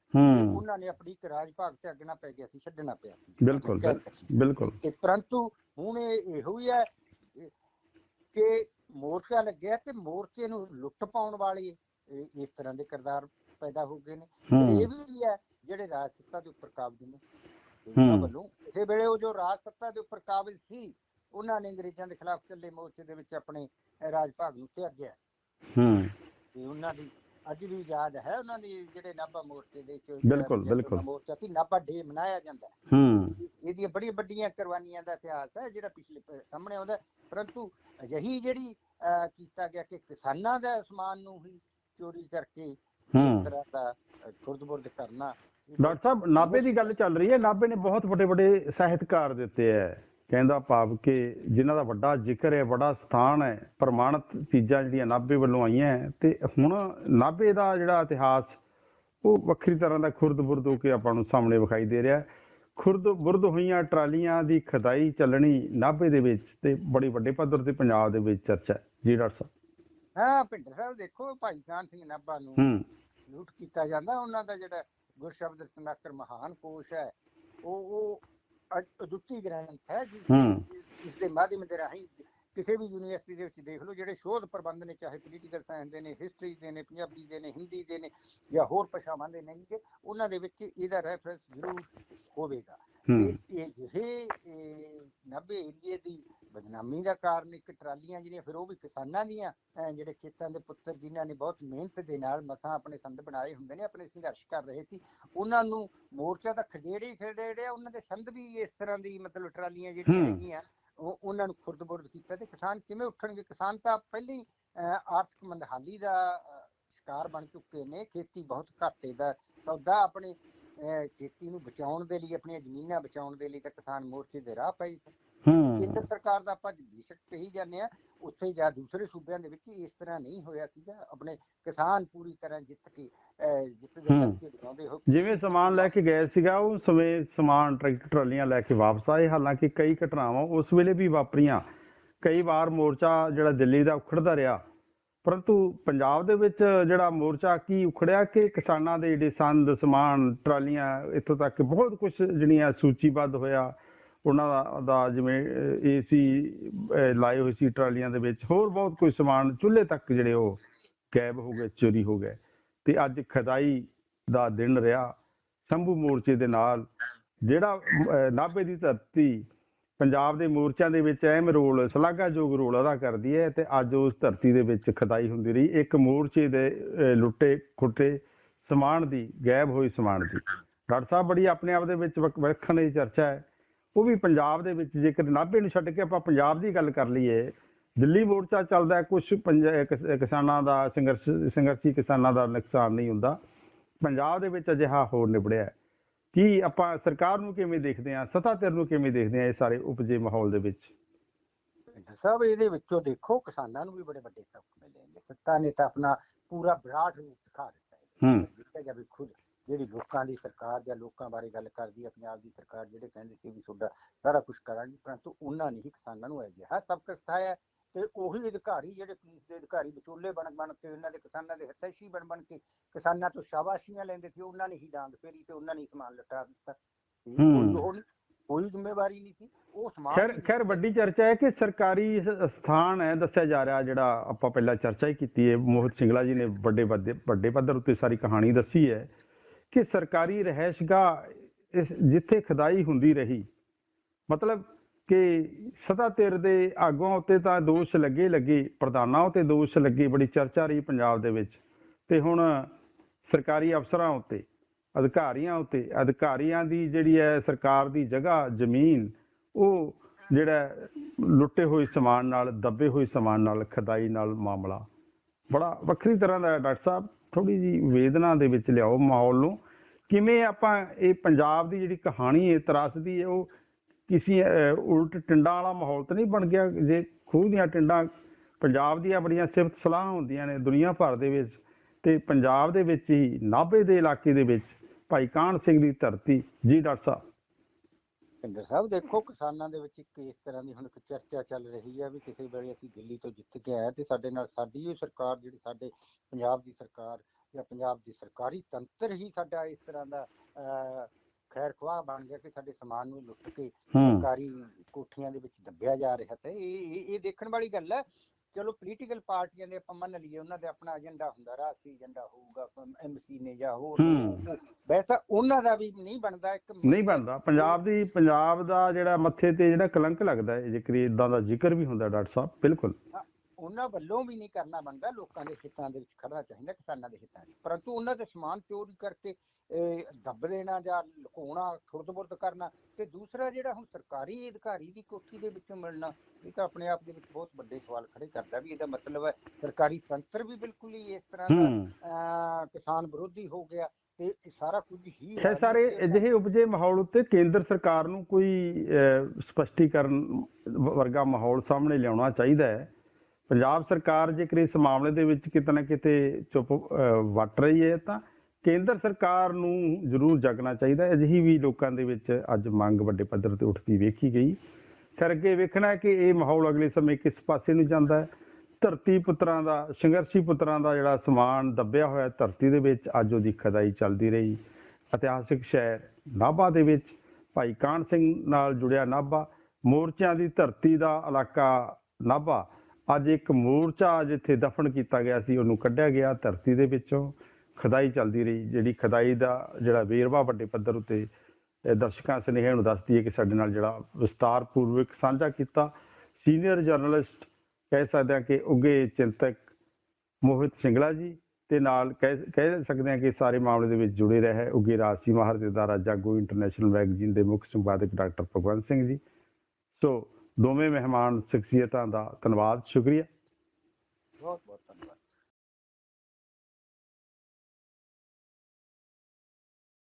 ਉਹਨਾਂ ਨੇ ਆਪਣੀ ਰਾਜ ਭਾਗ ਤੇ ਅੱਗਣਾ ਪੈ ਗਿਆ ਸੀ ਛੱਡਣਾ ਪਿਆ ਸੀ। ਬਿਲਕੁਲ ਬਿਲ- ਬਿਲਕੁਲ। ਤੇ ਪਰੰਤੂ ਹੁਣ ਇਹ ਹੀ ਹੈ ਕਿ ਮੋਰਚਾ ਲੱਗਿਆ ਤੇ ਮੋਰਚੇ ਨੂੰ ਲੁੱਟ ਪਾਉਣ ਵਾਲੇ ਇਸ ਤਰ੍ਹਾਂ ਦੇ ਕਿਰਦਾਰ ਪੈਦਾ ਹੋ ਗਏ ਨੇ ਇਹ ਵੀ ਹੈ ਜਿਹੜੇ ਰਾਜ ਸੱਤਾ ਦੇ ਉੱਪਰ ਕਾਬਜ ਨੇ ਉਹਨਾਂ ਹੂੰ। ਵੱਲੋਂ ਉਹ ਜੋ ਰਾਜ ਸੱਤਾ ਦੇ ਉੱਪਰ ਕਾਬਜ ਸੀ ਉਹਨਾਂ ਨੇ ਅੰਗਰੇਜ਼ਾਂ ਦੇ ਖਿਲਾਫ ਚੱਲੇ ਮੋਰਚੇ ਦੇ ਵਿੱਚ ਆਪਣੇ ਰਾਜ ਭਾਗ ਨੂੰ ਤਿਆਗਿਆ ਹੂੰ ਤੇ ਉਹਨਾਂ ਦੀ ਅੱਜ ਵੀ ਯਾਦ ਹੈ ਉਹਨਾਂ ਦੀ ਜਿਹੜੇ ਨਾਭਾ ਮੋਰਚੇ ਦੇ ਵਿੱਚ ਬਿਲਕੁਲ, ਬਿਲਕੁਲ। ਮੋਰਚਾ ਸੀ ਨਾਭਾ ਡੇ ਮਨਾਇਆ ਜਾਂਦਾ ਹੈ। ਇਹਦੀਆਂ ਬੜੀਆਂ ਵੱਡੀਆਂ ਕੁਰਬਾਨੀਆਂ ਦਾ ਇਤਿਹਾਸ ਹੈ ਜਿਹੜਾ ਪਿਛਲੇ ਸਾਹਮਣੇ ਆਉਂਦਾ। ਪਰੰਤੂ ਅਜਿਹੀ ਜਿਹੜੀ ਕੀਤਾ ਗਿਆ ਕਿ ਕਿਸਾਨਾਂ ਦਾ ਸਮਾਨ ਨੂੰ ਹੀ ਚੋਰੀ ਕਰਕੇ ਇਸ ਤਰ੍ਹਾਂ ਦਾ ਖੁਰਦ-ਬੁਰਦ ਕਰਨਾ ਡਾਕਟਰ ਸਾਹਿਬ ਨਾਭੇ ਦੀ ਗੱਲ ਚੱਲ ਰਹੀ ਹੈ। ਨਾਭੇ ਨੇ ਬਹੁਤ ਵੱਡੇ ਵੱਡੇ ਸਾਹਿਤਕਾਰ ਦਿੱਤੇ ਹੈ। ਕਹਿੰਦਾ ਭਾਵ ਕਿ ਜਿਨ੍ਹਾਂ ਦਾ ਵੱਡਾ ਜ਼ਿਕਰ ਹੈ ਬੜਾ ਸਥਾਨ ਹੈ ਪ੍ਰਮਾਣਿਤ ਚੀਜ਼ਾਂ ਜਿਹੜੀਆਂ ਨਾਭੇ ਵੱਲੋਂ ਆਈਆਂ ਤੇ ਹੁਣ ਨਾਭੇ ਦਾ ਜਿਹੜਾ ਇਤਿਹਾਸ ਉਹ ਵੱਖਰੀ ਤਰ੍ਹਾਂ ਦਾ ਖੁਰਦ-ਬੁਰਦ ਹੋ ਕੇ ਆਪਾਂ ਨੂੰ ਸਾਹਮਣੇ ਵਿਖਾਈ ਦੇ ਰਿਹਾ ਹੈ। ਖੁਰਦ-ਬੁਰਦ ਹੋਈਆਂ ਟਰਾਲੀਆਂ ਦੀ ਖਦਾਈ ਚੱਲਣੀ ਨਾਭੇ ਦੇ ਵਿੱਚ ਤੇ ਬੜੀ ਵੱਡੇ ਪੱਧਰ ਤੇ ਪੰਜਾਬ ਦੇ ਵਿੱਚ ਚਰਚਾ ਹੈ। ਜੀ ਡਾਕਟਰ ਸਾਹਿਬ। ਹਾਂ ਪਿੰਡਰ ਸਾਹਿਬ ਦੇਖੋ ਭਾਈ ਕਾਨ ਸਿੰਘ ਨਾਭਾ ਨੂੰ ਹੂੰ। ਲੁੱਟ ਕੀਤਾ ਜਾਂਦਾ। ਉਹਨਾਂ ਦਾ ਜਿਹੜਾ ਗੁਰਸ਼ਬਦ ਰਤਨਾਕਰ ਮਹਾਨ ਕੋਸ਼ ਹੈ ਉਹ ਉਹ ਅਦੁੱਤੀ ਗ੍ਰੰਥ ਹੈ ਜਿਸ ਦੇ ਮਾਧਿਅਮ ਦੇ ਰਾਹੀਂ ਕਿਸੇ ਵੀ ਯੂਨੀਵਰਸਿਟੀ ਦੇ ਵਿੱਚ ਦੇਖ ਲਓ ਜਿਹੜੇ ਸ਼ੋਧ ਪ੍ਰਬੰਧ ਨੇ ਚਾਹੇ ਪੋਲੀਟੀਕਲ ਸਾਇੰਸ ਦੇ ਨੇ ਹਿਸਟਰੀ ਦੇ ਨੇ ਪੰਜਾਬੀ ਦੇ ਨੇ ਹਿੰਦੀ ਦੇ ਨੇ ਜਾਂ ਹੋਰ ਭਾਸ਼ਾਵਾਂ ਦੇ ਨੇਗੇ ਉਹਨਾਂ ਦੇ ਵਿੱਚ ਇਹਦਾ ਰੈਫਰੈਂਸ ਜ਼ਰੂਰ ਹੋਵੇਗਾ ਇਹ ਇਹ ਨੱਬੇ ਏਰੀਏ ਦੀ ਬਦਨਾਮੀ ਦਾ ਕਾਰਨ ਇੱਕ ਟਰਾਲੀਆਂ ਜਿਹੜੀਆਂ ਫਿਰ ਉਹ ਵੀ ਕਿਸਾਨਾਂ ਦੀਆਂ ਜਿਹੜੇ ਖੇਤਾਂ ਦੇ ਪੁੱਤਰ ਜਿਨ੍ਹਾਂ ਨੇ ਬਹੁਤ ਮਿਹਨਤ ਦੇ ਨਾਲ ਮਸਾਂ ਆਪਣੇ ਸੰਦ ਬਣਾਏ ਹੁੰਦੇ ਨੇ ਆਪਣੇ ਸੰਘਰਸ਼ ਕਰ ਰਹੇ ਸੀ ਉਹਨਾਂ ਨੂੰ ਮੋਰਚਾ ਤਾਂ ਖੜੇੜੇ ਆ ਉਹਨਾਂ ਦੇ ਸੰਦ ਵੀ ਇਸ ਤਰ੍ਹਾਂ ਦੀ ਮਤਲਬ ਟਰਾਲੀਆਂ ਜਿਹੜੀਆਂ। ਹੈਗੀਆਂ ਉਹਨਾਂ ਨੂੰ ਖੁਰਦ-ਬੁਰਦ ਕੀਤਾ ਤੇ ਕਿਸਾਨ ਕਿਵੇਂ ਉੱਠਣਗੇ? ਕਿਸਾਨ ਤਾਂ ਪਹਿਲੀ ਆਰਥਿਕ ਮੰਦਹਾਲੀ ਦਾ ਸ਼ਿਕਾਰ ਬਣ ਚੁੱਕੇ ਨੇ। ਖੇਤੀ ਬਹੁਤ ਘਾਟੇ ਦਾ ਸੌਦਾ ਆਪਣੇ ਅਹ, ਖੇਤੀ ਨੂੰ ਬਚਾਉਣ ਦੇ ਲਈ ਆਪਣੀਆਂ ਜ਼ਮੀਨਾਂ ਬਚਾਉਣ ਦੇ ਲਈ ਤਾਂ ਕਿਸਾਨ ਮੋਰਚੇ ਦੇ ਰਾਹ ਪਏ ਸੀ ਕੇਂਦਰ ਸਰਕਾਰ ਦਾ ਆਪਾਂ ਬੇਸ਼ੱਕ ਕਹੀ ਜਾਂਦੇ ਆ ਉੱਥੇ ਜਾਂ ਦੂਸਰੇ ਸੂਬਿਆਂ ਦੇ ਵਿੱਚ ਇਸ ਤਰ੍ਹਾਂ ਨਹੀਂ ਹੋਇਆ ਸੀਗਾ। ਆਪਣੇ ਕਿਸਾਨ ਪੂਰੀ ਤਰ੍ਹਾਂ ਜਿੱਤ ਕੇ ਜਿੱਤ ਦੇ ਦਿਖਾਉਂਦੇ ਹੋ। ਜਿਵੇਂ ਸਮਾਨ ਲੈ ਕੇ ਗਏ ਸੀਗਾ ਉਹ ਸਮੇਂ ਸਮਾਨ ਟਰੈਕਟਰ ਟਰਾਲੀਆਂ ਲੈ ਕੇ ਵਾਪਸ ਆਏ। ਹਾਲਾਂਕਿ ਕਈ ਘਟਨਾਵਾਂ ਉਸ ਵੇਲੇ ਵੀ ਵਾਪਰੀਆਂ। ਕਈ ਵਾਰ ਮੋਰਚਾ ਜਿਹੜਾ ਦਿੱਲੀ ਦਾ ਉਖੜਦਾ ਰਿਹਾ। ਪਰੰਤੂ ਪੰਜਾਬ ਦੇ ਵਿੱਚ ਜਿਹੜਾ ਮੋਰਚਾ ਕੀ ਉਖੜਿਆ ਕਿ ਕਿਸਾਨਾਂ ਦੇ ਜਿਹੜੇ ਸੰਦ ਸਮਾਨ ਟਰਾਲੀਆਂ ਇੱਥੋਂ ਤੱਕ ਬਹੁਤ ਕੁਝ ਜਿਹੜੀਆਂ ਸੂਚੀਬੱਧ ਹੋਇਆ। ਉਹਨਾਂ ਦਾ ਦਾ ਜਿਵੇਂ ਏਸੀ ਲਾਏ ਹੋਏ ਸੀ ਟਰਾਲੀਆਂ ਦੇ ਵਿੱਚ। ਹੋਰ ਬਹੁਤ ਕੁਝ ਸਮਾਨ ਚੁੱਲ੍ਹੇ ਤੱਕ ਜਿਹੜੇ ਉਹ ਗਾਇਬ ਹੋ ਗਏ, ਚੋਰੀ ਹੋ ਗਏ। ਤੇ ਅੱਜ ਖਦਾਈ ਦਾ ਦਿਨ ਰਿਹਾ। ਸ਼ੰਭੂ ਮੋਰਚੇ ਦੇ ਨਾਲ ਜਿਹੜਾ ਨਾਭੇ ਦੀ ਧਰਤੀ ਪੰਜਾਬ ਦੇ ਮੋਰਚਿਆਂ ਦੇ ਵਿੱਚ ਅਹਿਮ ਰੋਲ, ਸ਼ਲਾਘਾਯੋਗ ਰੋਲ ਅਦਾ ਕਰਦੀ ਹੈ ਤੇ ਅੱਜ ਉਸ ਧਰਤੀ ਦੇ ਵਿੱਚ ਖਦਾਈ ਹੁੰਦੀ ਰਹੀ। ਇੱਕ ਮੋਰਚੇ ਦੇ ਲੁੱਟੇ, ਖੁੱਟੇ ਸਮਾਨ ਦੀ, ਗਾਇਬ ਹੋਈ ਸਮਾਨ ਦੀ। ਡਾਕਟਰ ਸਾਹਿਬ, ਬੜੀ ਆਪਣੇ ਆਪ ਦੇ ਵਿੱਚ ਵਕ- ਵੇਖਣ ਦੀ ਚਰਚਾ ਹੈ। ਉਹ ਵੀ ਪੰਜਾਬ ਦੇ ਵਿੱਚ ਜੇਕਰ ਨਾਭੇ ਨੂੰ ਛੱਡ ਕੇ ਆਪਾਂ ਪੰਜਾਬ ਦੀ ਗੱਲ ਕਰ ਲਈਏ ਦਿੱਲੀ ਮੋਰਚਾ ਚੱਲਦਾ ਕੁਝ ਕਿਸਾਨਾਂ ਦਾ ਸੰਘਰਸ਼ ਸੰਘਰਸ਼ੀ ਕਿਸਾਨਾਂ ਦਾ ਨੁਕਸਾਨ ਨਹੀਂ ਹੁੰਦਾ। ਪੰਜਾਬ ਦੇ ਵਿੱਚ ਅਜਿਹਾ ਹੋਰ ਨਿਬੜਿਆ। ਕੀ ਆਪਾਂ ਸਰਕਾਰ ਨੂੰ ਕਿਵੇਂ ਦੇਖਦੇ ਹਾਂ ਸੱਤਾ ਧਿਰ ਨੂੰ ਕਿਵੇਂ ਦੇਖਦੇ ਹਾਂ ਇਹ ਸਾਰੇ ਉਪਜੇ ਮਾਹੌਲ ਦੇ ਵਿੱਚ? ਸਾਹਿਬ ਇਹਦੇ ਵਿੱਚੋਂ ਦੇਖੋ ਕਿਸਾਨਾਂ ਨੂੰ ਵੀ ਬੜੇ ਵੱਡੇ ਸਬਕ ਮਿਲੇ ਨੇ। ਸੱਤਾ ਨੇ ਤਾਂ ਆਪਣਾ ਪੂਰਾ ਵਿਰਾਟ ਰੂਪ ਦਿਖਾ ਦਿੱਤਾ ਹੈ। ਹੂੰ। ਦੇਖਿਆ ਜਾਵੇ ਖੁਦ। ਜਿਹੜੀ ਲੋਕਾਂ ਦੀ ਸਰਕਾਰ ਜਾਂ ਲੋਕਾਂ ਬਾਰੇ ਗੱਲ ਕਰਦੀ ਹੈ ਪੰਜਾਬ ਦੀ ਸਰਕਾਰ ਜਿਹੜੇ ਕਹਿੰਦੇ ਸੀ ਵੀ ਤੁਹਾਡਾ ਸਾਰਾ ਕੁਝ ਕਰਾਂਗੇ ਪਰੰਤੂ ਉਹਨਾਂ ਨੇ ਹੀ ਕਿਸਾਨਾਂ ਨੂੰ ਅਜਿਹਾ ਸਬਕ ਸਿਖਾਇਆ ਤੇ ਉਹੀ ਅਧਿਕਾਰੀ ਜਿਹੜੇ ਪੁਲਿਸ ਦੇ ਅਧਿਕਾਰੀ ਵਿਚੋਲੇ ਬਣ ਬਣ ਕੇ ਉਹਨਾਂ ਦੇ ਕਿਸਾਨਾਂ ਦੇ ਹਿਤੈਸ਼ੀ ਬਣ ਬਣ ਕੇ ਕਿਸਾਨਾਂ ਤੋਂ ਸ਼ਾਬਾਸ਼ੀਆਂ ਲੈਂਦੇ ਸੀ ਉਹਨਾਂ ਨੇ ਹੀ ਡਾਂਗ ਫੇਰੀ ਤੇ ਉਹਨਾਂ ਨੇ ਹੀ ਸਮਾਨ ਲਟਾ ਦਿੱਤਾ। ਕੋਈ ਜ਼ਿੰਮੇਵਾਰੀ ਨਹੀਂ ਸੀ ਉਹ ਸਮਾਨ ਖੈਰ ਖੈਰ ਵੱਡੀ ਚਰਚਾ ਹੈ ਕਿ ਸਰਕਾਰੀ ਸਥਾਨ ਹੈ ਦੱਸਿਆ ਜਾ ਰਿਹਾ ਜਿਹੜਾ ਆਪਾਂ ਪਹਿਲਾਂ ਚਰਚਾ ਹੀ ਕੀਤੀ ਹੈ ਮੋਹਿਤ ਸਿੰਗਲਾ ਜੀ ਨੇ ਵੱਡੇ ਵੱਡੇ ਵੱਡੇ ਪੱਧਰ ਉੱਤੇ ਸਾਰੀ ਕਹਾਣੀ ਦੱਸੀ ਹੈ। ਕਿ ਸਰਕਾਰੀ ਰਹਿائشਗਾਹ ਜਿੱਥੇ ਖਦਾਈ ਹੁੰਦੀ ਰਹੀ। ਮਤਲਬ ਕਿ ਸਦਾ ਤੇਰ ਦੇ ਆਗੂਆਂ ਉੱਤੇ ਤਾਂ ਦੋਸ਼ ਲੱਗੇ ਲੱਗੇ, ਪ੍ਰਧਾਨਾਂ ਉੱਤੇ ਦੋਸ਼ ਲੱਗੇ, ਬੜੀ ਚਰਚਾ ਰਹੀ ਪੰਜਾਬ ਦੇ ਵਿੱਚ। ਤੇ ਹੁਣ ਸਰਕਾਰੀ ਅਫਸਰਾਂ ਉੱਤੇ, ਅਧਿਕਾਰੀਆਂ ਉੱਤੇ, ਅਧਿਕਾਰੀਆਂ ਦੀ ਜਿਹੜੀ ਹੈ ਸਰਕਾਰ ਦੀ ਜਗ੍ਹਾ, ਜ਼ਮੀਨ, ਉਹ ਜਿਹੜਾ ਲੁੱਟੇ ਹੋਏ ਸਮਾਨ ਨਾਲ, ਦੱਬੇ ਹੋਏ ਸਮਾਨ ਨਾਲ, ਖਦਾਈ ਨਾਲ ਮਾਮਲਾ। ਬੜਾ ਵੱਖਰੀ ਤਰ੍ਹਾਂ ਦਾ ਡਾਕਟਰ ਸਾਹਿਬ। ਥੋੜੀ ਜੀ ਵੇਦਨਾ ਦੇ ਵਿੱਚ ਲਿਆਓ ਮਾਹੌਲ ਨੂੰ। ਕਿਵੇਂ ਆਪਾਂ ਇਹ ਪੰਜਾਬ ਦੀ ਜਿਹੜੀ ਕਹਾਣੀ ਹੈ ਤਰਾਸਦੀ ਹੈ, ਉਹ ਕਿਸੇ ਉਲਟ ਟਿੰਡਾਂ ਵਾਲਾ ਮਾਹੌਲ ਤਾਂ ਨਹੀਂ ਬਣ ਗਿਆ? ਜੇ ਖੂਹ ਦੀਆਂ ਟਿੰਡਾਂ ਪੰਜਾਬ ਦੀਆਂ ਬੜੀਆਂ ਸਿਫਤ ਸਲਾਹਾਂ ਹੁੰਦੀਆਂ ਨੇ ਦੁਨੀਆ ਭਰ ਦੇ ਵਿੱਚ, ਤੇ ਪੰਜਾਬ ਦੇ ਵਿੱਚ ਹੀ ਨਾਭੇ ਦੇ ਇਲਾਕੇ ਦੇ ਵਿੱਚ ਭਾਈ ਕਾਹਨ ਸਿੰਘ ਦੀ ਧਰਤੀ। ਜੀ ਡਾਕਟਰ ਸਾਹਿਬ। ਭਿੰਦਰ ਸਾਹਿਬ ਦੇਖੋ ਕਿਸਾਨਾਂ ਦੇ ਵਿੱਚ ਇੱਕ ਇਸ ਤਰ੍ਹਾਂ ਦੀ ਹੁਣ ਇੱਕ ਚਰਚਾ ਚੱਲ ਰਹੀ ਹੈ ਵੀ ਕਿਸੇ ਵੇਲੇ ਅਸੀਂ ਦਿੱਲੀ ਤੋਂ ਜਿੱਤ ਕੇ ਆਏ ਤੇ ਸਾਡੇ ਨਾਲ ਸਾਡੀ ਹੀ ਸਰਕਾਰ ਜਿਹੜੀ ਸਾਡੇ ਪੰਜਾਬ ਦੀ ਸਰਕਾਰ ਜਾਂ ਪੰਜਾਬ ਦੀ ਸਰਕਾਰੀ ਤੰਤਰ ਹੀ ਸਾਡਾ ਇਸ ਤਰ੍ਹਾਂ ਦਾ ਖੈਰ ਖਵਾਹ ਬਣ ਗਿਆ ਕਿ ਸਾਡੇ ਸਮਾਨ ਨੂੰ ਲੁੱਟ ਕੇ ਸਰਕਾਰੀ ਕੋਠੀਆਂ ਦੇ ਵਿੱਚ ਦੱਬਿਆ ਜਾ ਰਿਹਾ ਤੇ ਇਹ ਦੇਖਣ ਵਾਲੀ ਗੱਲ ਹੈ ਚਲੋ ਪੋਲੀਟੀਕਲ ਪਾਰਟੀਆਂ ਦੇ ਆਪਾਂ ਮੰਨ ਲਈਏ ਉਹਨਾਂ ਦੇ ਆਪਣਾ ਏਜੰਡਾ ਹੁੰਦਾ ਰਾਸ਼ਟਰੀ ਏਜੰਡਾ ਹੋਊਗਾ ਐਮਸੀ ਨੇ ਜਾਂ ਹੋਰ। ਵੈਸੇ ਉਹਨਾਂ ਦਾ ਵੀ ਨਹੀਂ ਬਣਦਾ ਇੱਕ ਨਹੀਂ ਬਣਦਾ। ਪੰਜਾਬ ਦੀ ਪੰਜਾਬ ਦਾ ਜਿਹੜਾ ਮੱਥੇ ਤੇ ਜਿਹੜਾ ਕਲੰਕ ਲੱਗਦਾ ਹੈ ਜੇਕਰ ਇਦਾਂ ਦਾ ਜ਼ਿਕਰ ਵੀ ਹੁੰਦਾ ਡਾਕਟਰ ਸਾਹਿਬ ਬਿਲਕੁਲ। ਉਹਨਾਂ ਵੱਲੋਂ ਵੀ ਨਹੀਂ ਕਰਨਾ ਬਣਦਾ ਲੋਕਾਂ ਦੇ ਹਿੱਤਾਂ ਦੇ ਵਿੱਚ ਖੜਨਾ ਚਾਹੀਦਾ ਕਿਸਾਨਾਂ ਦੇ ਹਿੱਤਾਂ 'ਚ। ਪਰੰਤੂ ਉਹਨਾਂ ਦੇ ਸਮਾਨ ਚੋਰੀ ਕਰਕੇ ਦੱਬ ਦੇਣਾ ਜਾਂ ਲੁਕਾਉਣਾ ਖੁਰਦ-ਬੁਰਦ ਕਰਨਾ ਤੇ ਦੂਸਰਾ ਜਿਹੜਾ ਹੁਣ ਸਰਕਾਰੀ ਅਧਿਕਾਰੀ ਦੀ ਕੋਠੀ ਦੇ ਵਿੱਚੋਂ ਮਿਲਣਾ ਇਹ ਤਾਂ ਆਪਣੇ ਆਪ ਦੇ ਵਿੱਚ ਬਹੁਤ ਵੱਡੇ ਸਵਾਲ ਖੜੇ ਕਰਦਾ ਵੀ ਇਹਦਾ ਮਤਲਬ ਹੈ ਸਰਕਾਰੀ ਤੰਤਰ ਵੀ ਬਿਲਕੁਲ ਹੀ ਇਸ ਤਰ੍ਹਾਂ ਦਾ ਹੂੰ। ਕਿਸਾਨ ਵਿਰੋਧੀ ਹੋ ਗਿਆ ਤੇ ਇਹ ਸਾਰਾ ਕੁਝ ਹੀ ਖੈਰ ਸਾਰੇ ਅਜਿਹੇ ਉਪਜੇ ਮਾਹੌਲ ਉੱਤੇ ਕੇਂਦਰ ਸਰਕਾਰ ਨੂੰ ਕੋਈ ਸਪਸ਼ਟੀਕਰਨ ਵਰਗਾ ਮਾਹੌਲ ਸਾਹਮਣੇ ਲਿਆਉਣਾ ਚਾਹੀਦਾ ਹੈ। ਪੰਜਾਬ ਸਰਕਾਰ ਜੇਕਰ ਇਸ ਮਾਮਲੇ ਦੇ ਵਿੱਚ ਕਿਤੇ ਨਾ ਕਿਤੇ ਚੁੱਪ ਵੱਟ ਰਹੀ ਹੈ, ਤਾਂ ਕੇਂਦਰ ਸਰਕਾਰ ਨੂੰ ਜ਼ਰੂਰ ਜਾਗਣਾ ਚਾਹੀਦਾ। ਹੈ ਅਜਿਹੀ ਵੀ ਲੋਕਾਂ ਦੇ ਵਿੱਚ ਅੱਜ ਮੰਗ ਵੱਡੇ ਪੱਧਰ ਤੇ ਉੱਠਦੀ ਵੇਖੀ ਗਈ। ਫਿਰ ਅੱਗੇ ਵੇਖਣਾ ਕਿ ਇਹ ਮਾਹੌਲ ਅਗਲੇ ਸਮੇਂ ਕਿਸ ਪਾਸੇ ਨੂੰ ਜਾਂਦਾ ਹੈ। ਧਰਤੀ ਪੁੱਤਰਾਂ ਦਾ, ਸੰਘਰਸ਼ੀ ਪੁੱਤਰਾਂ ਦਾ ਜਿਹੜਾ ਸਮਾਨ ਦੱਬਿਆ ਹੋਇਆ ਧਰਤੀ ਦੇ ਵਿੱਚ ਅੱਜ ਉਹਦੀ ਖਦਾਈ ਚੱਲਦੀ ਰਹੀ। ਇਤਿਹਾਸਿਕ ਸ਼ਹਿਰ ਨਾਭਾ ਦੇ ਵਿੱਚ ਭਾਈ ਕਾਹਨ ਸਿੰਘ ਨਾਲ ਜੁੜਿਆ ਨਾਭਾ। ਮੋਰਚਿਆਂ ਦੀ ਧਰਤੀ ਦਾ ਇਲਾਕਾ ਨਾਭਾ। ਅੱਜ ਇੱਕ ਮੋਰਚਾ ਜਿੱਥੇ ਦਫਨ ਕੀਤਾ ਗਿਆ ਸੀ, ਉਹਨੂੰ ਕੱਢਿਆ ਗਿਆ ਧਰਤੀ ਦੇ ਵਿੱਚੋਂ। ਖਦਾਈ ਚੱਲਦੀ ਰਹੀ, ਜਿਹੜੀ ਖਦਾਈ ਦਾ ਜਿਹੜਾ ਵੇਰਵਾ ਵੱਡੇ ਪੱਧਰ ਉੱਤੇ ਦਰਸ਼ਕਾਂ ਸੁਨੇਹੇ ਨੂੰ ਦੱਸਦੀ ਹੈ ਕਿ ਸਾਡੇ ਨਾਲ ਜਿਹੜਾ ਵਿਸਤਾਰ ਪੂਰਵਕ ਸਾਂਝਾ ਕੀਤਾ। ਸੀਨੀਅਰ ਜਰਨਲਿਸਟ ਕਹਿ ਸਕਦੇ ਹਾਂ ਕਿ ਉੱਗੇ ਚਿੰਤਕ ਮੋਹਿਤ ਸਿੰਗਲਾ ਜੀ ਤੇ ਨਾਲ ਕਹਿ ਕਹਿ ਸਕਦੇ ਹਾਂ ਕਿ ਸਾਰੇ ਮਾਮਲੇ ਦੇ ਵਿੱਚ ਜੁੜੇ ਰਹੇ ਉੱਗੇ ਰਾਜਸੀ ਮਾਹਰ ਦੇ ਦਾਰਾ ਜਾਗੋ ਇੰਟਰਨੈਸ਼ਨਲ ਮੈਗਜ਼ੀਨ ਦੇ ਮੁੱਖ ਸੰਪਾਦਕ ਡਾਕਟਰ ਭਗਵੰਤ ਸਿੰਘ ਜੀ। ਸੋ ਦੋਵੇਂ ਮਹਿਮਾਨ ਸ਼ਖਸੀਅਤਾਂ ਦਾ ਧੰਨਵਾਦ ਸ਼ੁਕਰੀਆ। ਬਹੁਤ ਬਹੁਤ ਧੰਨਵਾਦ।